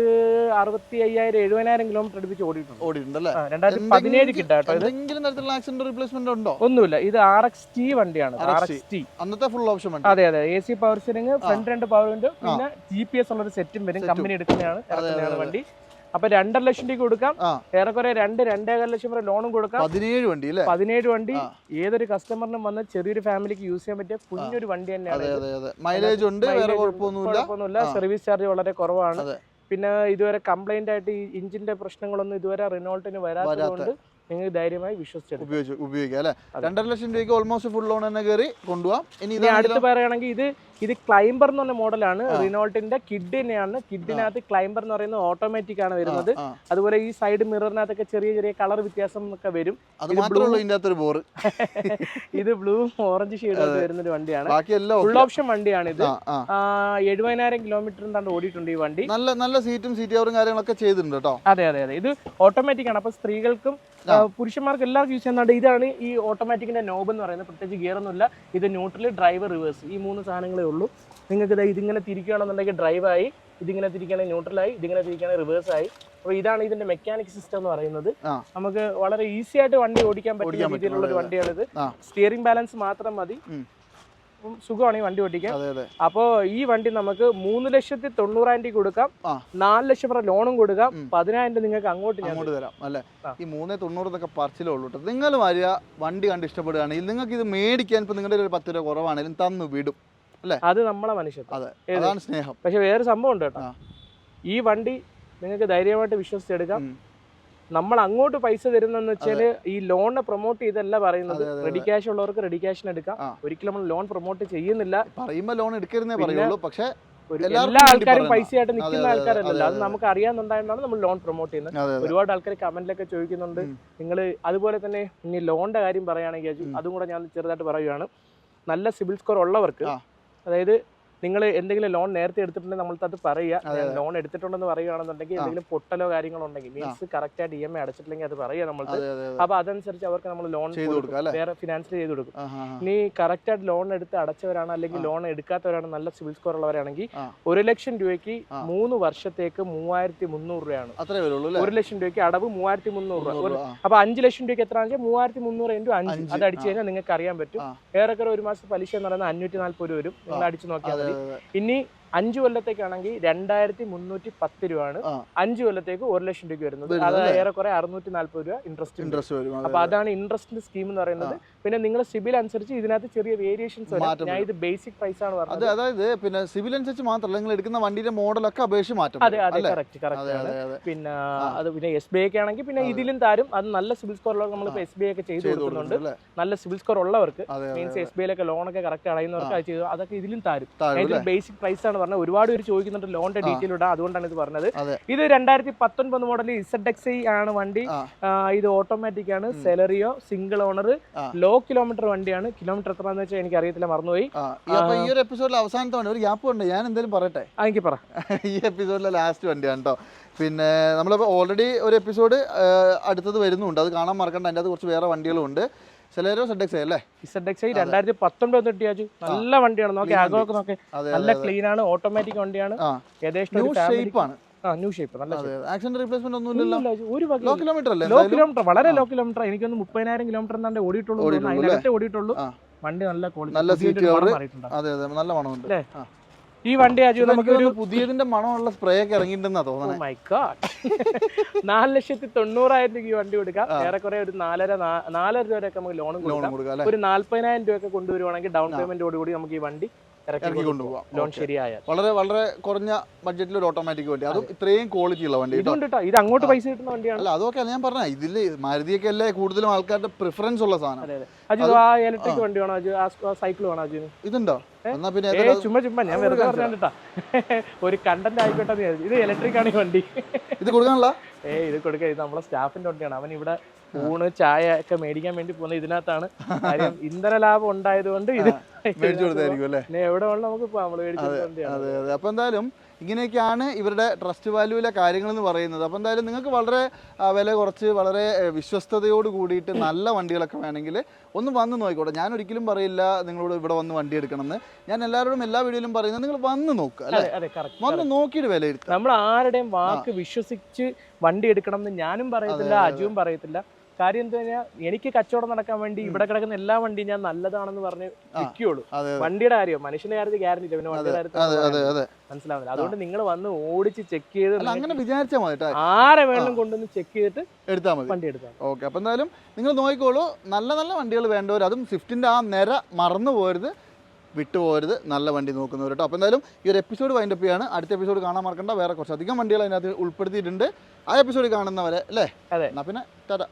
അറുപത്തി അയ്യായിരം എഴുപതിനായിരം കിലോമീറ്റർ അടുപ്പിച്ച് ഓടിയിട്ടുണ്ട്. ഓടിയിട്ടുണ്ട് അല്ലേ രണ്ടായിരത്തി പതിനേഴ് കിട്ടാട്ടോ എന്തെങ്കിലും തരത്തിലുള്ള ആക്സിഡന്റ് റീപ്ലേസ്മെന്റ് ഉണ്ടോ? ഒന്നുമില്ല. ഇത് ആർ എക്സ് ടി വണ്ടിയാണ്. RX ആർ എക്സ് ടി അന്നത്തെ ഫുൾ ഓപ്ഷൻ അതെ അതെ. A C power steering front രണ്ട് പവർ വിൻഡോ പിന്നെ ജി പി എസ് ഉള്ള ഒരു സെറ്റും വരും. കമ്പനി എടുക്കുന്നതാണ്. ഇറക്കുന്നതാണ്. വണ്ടി. അപ്പൊ രണ്ടര ലക്ഷം രൂപ കൊടുക്കാം. ഏറെക്കുറെ രണ്ട് രണ്ടേകാൽ ലക്ഷം വരെ ലോണും കൊടുക്കാം. പതിനേഴ് വണ്ടി അല്ലേ? പതിനേഴ് വണ്ടി. ഏതൊരു കസ്റ്റമറിനും വന്ന ചെറിയൊരു ഫാമിലിക്ക് യൂസ് ചെയ്യാൻ പറ്റിയ കുഞ്ഞൊരു വണ്ടി തന്നെയാണ് മൈലേജ് ഉണ്ട് കുഴപ്പമൊന്നുമില്ല. സർവീസ് ചാർജ് വളരെ കുറവാണ്. പിന്നെ ഇതുവരെ കംപ്ലൈന്റ് ആയിട്ട് ഈ ഇഞ്ചിന്റെ പ്രശ്നങ്ങളൊന്നും ഇതുവരെ റിനോൾട്ടിന് വരാത്തതുകൊണ്ട് നിങ്ങൾ ധൈര്യമായി വിശ്വസിച്ചെടുക്കും. ഉപയോഗിക്കാം അല്ലെ? രണ്ടര ലക്ഷം രൂപയ്ക്ക് ഓൾമോസ്റ്റ് ഫുൾ ലോൺ തന്നെ കയറി കൊണ്ടുപോകാം ഇനി അടുത്ത് പറയുകയാണെങ്കിൽ ഇത് ഇത് ക്ലൈംബർ എന്ന് പറഞ്ഞ മോഡലാണ്. റിനോൾട്ടിന്റെ കിഡിനെയാണ് കിഡിനകത്ത് ക്ലൈംബർ എന്ന് പറയുന്നത് ഓട്ടോമാറ്റിക് ആണ് വരുന്നത്. അതുപോലെ ഈ സൈഡ് മിററിനകത്തൊക്കെ ചെറിയ ചെറിയ കളർ വ്യത്യാസം ഒക്കെ വരും. ഇത് ബ്ലൂ ഓറഞ്ച് ഷെയ്ഡ് വരുന്ന ഒരു വണ്ടിയാണ്. ഫുൾ ഓപ്ഷൻ വണ്ടിയാണ് ഇത് എഴുപതിനായിരം കിലോമീറ്റർ ഓടിയിട്ടുണ്ട് ഈ വണ്ടി. നല്ല നല്ല സീറ്റും സീറ്റ് കവറും കാര്യങ്ങളൊക്കെ ചെയ്തിട്ടുണ്ട് കേട്ടോ. അതെ അതെ അതെ. ഇത് ഓട്ടോമാറ്റിക് ആണ്. അപ്പൊ സ്ത്രീകൾക്കും പുരുഷന്മാർക്കും എല്ലാവർക്കും യൂസ് ചെയ്യുന്നുണ്ട് ഇതാണ് ഈ ഓട്ടോമാറ്റിക്കിന്റെ നോബ് എന്ന് പറയുന്നത്. പ്രത്യേകിച്ച് ഗിയർ ഒന്നുമില്ല. ഇത് ന്യൂട്രൽ ഡ്രൈവർ റിവേഴ്സ് ഈ മൂന്ന് സാധനങ്ങളേ ഉള്ളൂ. നിങ്ങൾക്ക് ഇതാ ഇതിങ്ങനെ തിരിക്കുകയാണെന്നുണ്ടെങ്കിൽ ഡ്രൈവായി ഇതിങ്ങനെ തിരിക്കുകയാണെങ്കിൽ ന്യൂട്രലായി ഇതിങ്ങനെ തിരിക്കുകയാണെങ്കിൽ റിവേഴ്സ് ആയി. അപ്പോൾ ഇതാണ് ഇതിന്റെ മെക്കാനിക് സിസ്റ്റം എന്ന് പറയുന്നത്. നമുക്ക് വളരെ ഈസി ആയിട്ട് വണ്ടി ഓടിക്കാൻ പറ്റുന്ന പറ്റും, രീതിയിലുള്ള ഒരു വണ്ടിയാണിത്. സ്റ്റിയറിംഗ് ബാലൻസ് മാത്രം മതി. സുഖമാണ് ഈ വണ്ടി ഓടിക്കാൻ. അപ്പോ ഈ വണ്ടി നമുക്ക് മൂന്ന് ലക്ഷത്തി തൊണ്ണൂറായിരം രൂപ കൊടുക്കാം. നാല് ലക്ഷം രൂപ ലോണും കൊടുക്കാം. പതിനായിരം രൂപ നിങ്ങൾക്ക് അങ്ങോട്ട് അങ്ങോട്ട് തരാം. അല്ലെ? ഈ മൂന്നേ തൊണ്ണൂറ് എന്നൊക്കെ പറച്ചിലേ ഉള്ളൂ കേട്ടോ. നിങ്ങൾ വരിക വണ്ടി കണ്ട് ഇഷ്ടപ്പെടുകയാണെങ്കിൽ നിങ്ങൾക്ക് ഇത് മേടിക്കാൻ ഇപ്പൊ നിങ്ങളുടെ ഒരു പത്ത് രൂപ കുറവാണെങ്കിലും തന്നു വിടും. അത് നമ്മളെ മനുഷ്യത്വം. അതാണ് സ്നേഹം. പക്ഷെ വേറെ സംഭവം ഉണ്ട് കേട്ടോ. ഈ വണ്ടി നിങ്ങൾക്ക് ധൈര്യമായിട്ട് വിശ്വസിച്ചെടുക്കാം. നമ്മൾ അങ്ങോട്ട് പൈസ തരുന്നെന്ന് വെച്ചാൽ ഈ ലോണിനെ പ്രൊമോട്ട് ചെയ്തല്ല പറയുന്നത്. റെഡി ക്യാഷ് ഉള്ളവർക്ക് റെഡി ക്യാഷിന് എടുക്കാം. ഒരിക്കലും നമ്മൾ ലോൺ പ്രൊമോട്ട് ചെയ്യുന്നില്ല. പറയുമ്പോ ലോൺ എടുക്കരുന്നേ പിന്നെ പറയുള്ളൂ. പക്ഷെ എല്ലാ ആൾക്കാരും. പൈസയായിട്ട് നിൽക്കുന്ന ആൾക്കാരല്ലല്ലോ അത് നമുക്ക് അറിയാന്നുണ്ടായതാണ് നമ്മൾ ലോൺ പ്രൊമോട്ട് ചെയ്യുന്നത്. ഒരുപാട് ആൾക്കാർ കമന്റിലൊക്കെ ചോദിക്കുന്നുണ്ട്. നിങ്ങൾ അതുപോലെ തന്നെ ഇനി ലോണിന്റെ കാര്യം പറയുകയാണെങ്കിൽ. അതും കൂടെ ഞാൻ ചെറുതായിട്ട് പറയുകയാണ്. നല്ല സിബിൽ സ്കോർ ഉള്ളവർക്ക്. അതായത് നിങ്ങൾ എന്തെങ്കിലും ലോൺ നേരത്തെ എടുത്തിട്ടുണ്ടെങ്കിൽ നമ്മൾ അത് പറയുക ലോൺ എടുത്തിട്ടുണ്ടെന്ന് പറയുകയാണെന്നുണ്ടെങ്കിൽ എന്തെങ്കിലും പൊട്ടലോ കാര്യങ്ങളോ ഉണ്ടെങ്കിൽ മീൻസ് കറക്റ്റ് ആയിട്ട് ഇ എം ഐ അടച്ചിട്ടില്ലെങ്കിൽ അത് പറയുക നമ്മൾ അപ്പൊ അതനുസരിച്ച് അവർക്ക് നമ്മൾ ലോൺ വേറെ ഫിനാൻസിൽ ചെയ്ത് കൊടുക്കും. ഇനി കറക്റ്റ് ആയിട്ട് ലോൺ എടുത്ത് അടച്ചവരാണ് അല്ലെങ്കിൽ ലോൺ എടുക്കാത്തവരാണ് നല്ല സിവിൽ സ്കോർ ഉള്ളവരാണെങ്കിൽ. ഒരു ലക്ഷം രൂപയ്ക്ക്. മൂന്ന് വർഷത്തേക്ക് മൂവായിരത്തി മുന്നൂറ് രൂപയാണ്. ഒരു ലക്ഷം രൂപയ്ക്ക് അടവ് മൂവായിരത്തി മുന്നൂറ് രൂപ. അപ്പൊ അഞ്ച് ലക്ഷം രൂപയ്ക്ക് എത്ര വെച്ചാൽ മൂവായിരത്തി മുന്നൂറ് ഇന്റു അഞ്ച്. അത് അടിച്ചു കഴിഞ്ഞാൽ നിങ്ങൾക്ക് അറിയാൻ പറ്റും. ഏറെക്കുറെ ഒരു മാസം പലിശ എന്ന് പറയുന്നത് അഞ്ഞൂറ്റി നാല്പത് രൂപ വരും. നിങ്ങൾ അടിച്ചു നോക്കിയാൽ അതെ മതി അതെ ഇനി അഞ്ചു കൊല്ലത്തേക്കാണെങ്കിൽ രണ്ടായിരത്തി മുന്നൂറ്റി പത്ത് രൂപയാണ്. അഞ്ചു കൊല്ലത്തേക്ക് ഒരു ലക്ഷം രൂപയ്ക്ക് വരുന്നത്. അത്? ഏറെക്കുറെ അറുന്നൂറ്റി നാല്പത് രൂപ ഇൻട്രസ്റ്റ് ഇൻട്രസ്റ്റ് വരും അപ്പൊ അതാണ് ഇൻട്രസ്റ്റിന്റെ സ്കീം എന്ന് പറയുന്നത്. പിന്നെ നിങ്ങൾ സിബിൽ അനുസരിച്ച് ഇതിനകത്ത് ചെറിയ വേരിയേഷൻസ് വരും. ഞാൻ ഇത് ബേസിക് പ്രൈസ് ആണ് പറഞ്ഞത്. അതായത് പിന്നെ സിബിൽ അനുസരിച്ച് മാത്രമല്ല നിങ്ങൾ എടുക്കുന്ന വണ്ടിയുടെ മോഡലൊക്കെ അപേക്ഷിച്ച് മാറ്റം അതെ അതെ? കറക്റ്റ് കറക്റ്റ് ആണ്. പിന്നെ അത്. പിന്നെ എസ് ബി ഐ ഒക്കെ ആണെങ്കിൽ പിന്നെ ഇതിലും താരും. അത് നല്ല സിബിൽ സ്കോർ ഉള്ളവർക്ക് നമ്മൾ എസ് ബി ഐ ഒക്കെ ചെയ്ത് കൊടുക്കുന്നുണ്ട്. നല്ല സിബിൽ സ്കോർ ഉള്ളവർക്ക് മീൻസ് എസ് ബി ഐയിലൊക്കെ ലോണൊക്കെ കറക്റ്റ് അടയുന്നവർക്ക് അത് ചെയ്തു അതൊക്കെ ഇതിലും താരും. ബേസിക് പ്രൈസ് ആണ് പറഞ്ഞത്. ഒരുപാട് പേര് ചോദിക്കുന്നുണ്ട് ലോണിന്റെ ഡീറ്റെയിൽ ഇടാം അതുകൊണ്ടാണ് ഇത് പറഞ്ഞത്. ഇത് രണ്ടായിരത്തി പത്തൊൻപത് മോഡൽ ഇസഡ് എക്സ് ആണ് വണ്ടി. ഇത് ഓട്ടോമാറ്റിക് ആണ്. Celerio single owner low kilometre വണ്ടിയാണ്. കിലോമീറ്റർ എത്രയാണെന്ന് വെച്ചാൽ എനിക്ക് അറിയത്തില്ല മറന്നുപോയി ഈ ഒരു എപ്പിസോഡിൽ അവസാനത്തെ വണ്ടി ഒരു ഗ്യാപ്പ് ഉണ്ട്. ഞാൻ എന്തെങ്കിലും പറയട്ടെ? എനിക്ക് പറ. ഈ എപ്പിസോഡിലെ ലാസ്റ്റ് വണ്ടിയാണ് കേട്ടോ പിന്നെ നമ്മളിപ്പോൾ ഓൾറെഡി ഒരു എപ്പിസോഡ് അടുത്തത് വരുന്നുണ്ട്. അത് കാണാൻ മറക്കണ്ട. അതിന്റെ അത് കുറച്ച് വേറെ വണ്ടികളും ഉണ്ട് സെലേരോ എക്സ് അല്ലേ? സെഡ് എക്സ് ഐ രണ്ടായിരത്തി കിട്ടിയാച്ചു നല്ല വണ്ടിയാണ്. നോക്കി അകമൊക്കെ നോക്കി. നല്ല ക്ലീൻ ആണ് ഓട്ടോമാറ്റിക് വണ്ടിയാണ്. ഏകദേശം ന്യൂ ഷേപ്പ് നല്ല ആക്സിഡന്റ് റീപ്ലേസ്മെന്റ് ഒന്നും ഇല്ലല്ലോ ഒരു ലോ കിലോമീറ്റർ അല്ലേ ലോ കിലോമീറ്റർ വളരെ ലോ കിലോമീറ്റർ എനിക്കൊന്ന് മുപ്പതിനായിരം കിലോമീറ്റർ എന്നാണ്ട് ഓടിയിട്ടുള്ളൂ. ഓടിയിട്ടുള്ളൂ വണ്ടി നല്ല ക്വാളിറ്റി നല്ല സീറ്റ് അതെ അതെ നല്ല മണമുണ്ട്. ഈ വണ്ടി അജു നമുക്ക് ഒരു പുതിയതിന്റെ മണമുള്ള സ്പ്രേ ഒക്കെ ഇറങ്ങിയിട്ടുണ്ടെന്നാ തോന്നുന്നത് മൈ ഗോഡ് നാല് ലക്ഷത്തി തൊണ്ണൂറായിരം രൂപ ഈ വണ്ടി കൊടുക്കാം. ഏറെക്കുറെ ഒരു നാലര നാലര രൂപ വരെയൊക്കെ നമുക്ക് ലോണും ലോൺ കൊടുക്കാം ഒരു നാല്പതിനായിരം രൂപയൊക്കെ കൊണ്ടുവരുവാണെങ്കിൽ ഡൗൺ പേയ്മെന്റോടുകൂടി നമുക്ക് ഈ വണ്ടി ഇറക്കി കൊണ്ടുപോകാം ലോൺ. ശരിയായാൽ. വളരെ വളരെ കുറഞ്ഞ ബഡ്ജറ്റിൽ ഒരു ഓട്ടോമാറ്റിക് വണ്ടി. അതും ഇത്രയും ക്വാളിറ്റി ഉള്ള വണ്ടി ഇത് അങ്ങോട്ട് പൈസ കിട്ടുന്ന വണ്ടിയാണ്. അല്ല അതൊക്കെ ഞാൻ പറഞ്ഞ. ഇതിൽ മാരുതിയൊക്കെ അല്ലേ കൂടുതലും ആൾക്കാരുടെ പ്രിഫറൻസ് ഉള്ള സാധനം. അജു ആ ഇലക്ട്രിക് വണ്ടി വേണോ അജു? ആ സൈക്കിൾ വേണോ ഇതുണ്ടോ? എന്നാ പിന്നെ ചുമ്മാ ചുമ്മാ. ഞാൻ വെറുതെ പറഞ്ഞാ ഒരു കണ്ടന്റ് ആയിക്കോട്ടെ ഇത് ഇലക്ട്രിക് ആണ് ഈ വണ്ടി. ഇത് കൊടുക്കാനുള്ള? ഏ ഇത് കൊടുക്കുക ഇത് നമ്മളെ സ്റ്റാഫിന്റെ വണ്ടിയാണ്. അവൻ ഇവിടെ ഊണ് ചായ ഒക്കെ മേടിക്കാൻ വേണ്ടി പോകുന്നത് ഇതിനകത്താണ് കാര്യം. ഇന്ധന ലാഭം ഉണ്ടായതുകൊണ്ട് ഇത് മേടിച്ചു കൊടുത്തായിരിക്കും അല്ലേ? എവിടെ വേണം നമുക്ക് മേടിച്ചു അപ്പോൾ എന്തായാലും ഇങ്ങനെയൊക്കെയാണ് ഇവരുടെ ട്രസ്റ്റ് വാല്യൂവിലെ കാര്യങ്ങൾ എന്ന് പറയുന്നത്. അപ്പോൾ എന്തായാലും നിങ്ങൾക്ക് വളരെ വില കുറച്ച് വളരെ വിശ്വസ്തയോട് കൂടിയിട്ട് നല്ല വണ്ടികളൊക്കെ വേണമെങ്കിൽ ഒന്ന് വന്ന് നോക്കിക്കോട്ടെ. ഞാൻ ഒരിക്കലും പറയില്ല നിങ്ങളോട് ഇവിടെ വന്ന് വണ്ടി എടുക്കണമെന്ന്. ഞാൻ എല്ലാവരോടും എല്ലാ വീഡിയോയിലും പറയുന്നത് നിങ്ങൾ വന്ന് നോക്കുക അല്ലേ? വന്ന് നോക്കിയിട്ട് വിലയിരുത്തുക. നമ്മൾ ആരുടെയും വാക്ക് വിശ്വസിച്ച് വണ്ടി എടുക്കണം എന്ന് ഞാനും പറയത്തില്ല അജുവും പറയത്തില്ല. കാര്യം എന്താ പറഞ്ഞാൽ എനിക്ക് കച്ചവടം നടക്കാൻ വേണ്ടി ഇവിടെ കിടക്കുന്ന എല്ലാ വണ്ടിയും ഞാൻ നല്ലതാണെന്ന് പറഞ്ഞ് വിൽക്കുള്ളൂ അതെ വണ്ടിയുടെ കാര്യം മനുഷ്യന്റെ കാര്യത്തിൽ ഗ്യാരണ്ടി ഇല്ല. പിന്നെ വണ്ടിയുടെ കാര്യത്തിൽ മനസ്സിലാവില്ല അതുകൊണ്ട് നിങ്ങൾ വന്ന് ഓടിച്ച് ചെക്ക് ചെയ്ത് അങ്ങനെ വിചാരിച്ചാൽ മതി ആരെ വേണം കൊണ്ടുവന്ന് ചെക്ക് ചെയ്തിട്ട് എടുത്താൽ മതി. വണ്ടി എടുത്താൽ ഓക്കെ അപ്പൊ എന്തായാലും നിങ്ങൾ നോക്കിക്കോളൂ. നല്ല നല്ല വണ്ടികൾ വേണ്ടവർ അതും സ്വിഫ്റ്റിന്റെ ആ നിര മറന്നു പോരുത് വിട്ടുപോരുത് നല്ല വണ്ടി നോക്കുന്നവർ കേട്ടോ. അപ്പോൾ എന്തായാലും ഈ ഒരു എപ്പിസോഡ് വൈൻഡപ്പ് ചെയ്യാണ്. അടുത്ത എപ്പിസോഡ് കാണാൻ മറക്കണ്ട. വേറെ കുറച്ചധികം വണ്ടികൾ അതിനകത്ത് ഉൾപ്പെടുത്തിയിട്ടുണ്ട്. ആ എപ്പിസോഡ് കാണുന്നവരെ അല്ലേ? അതെ. എന്നാൽ പിന്നെ ടാറ്റ.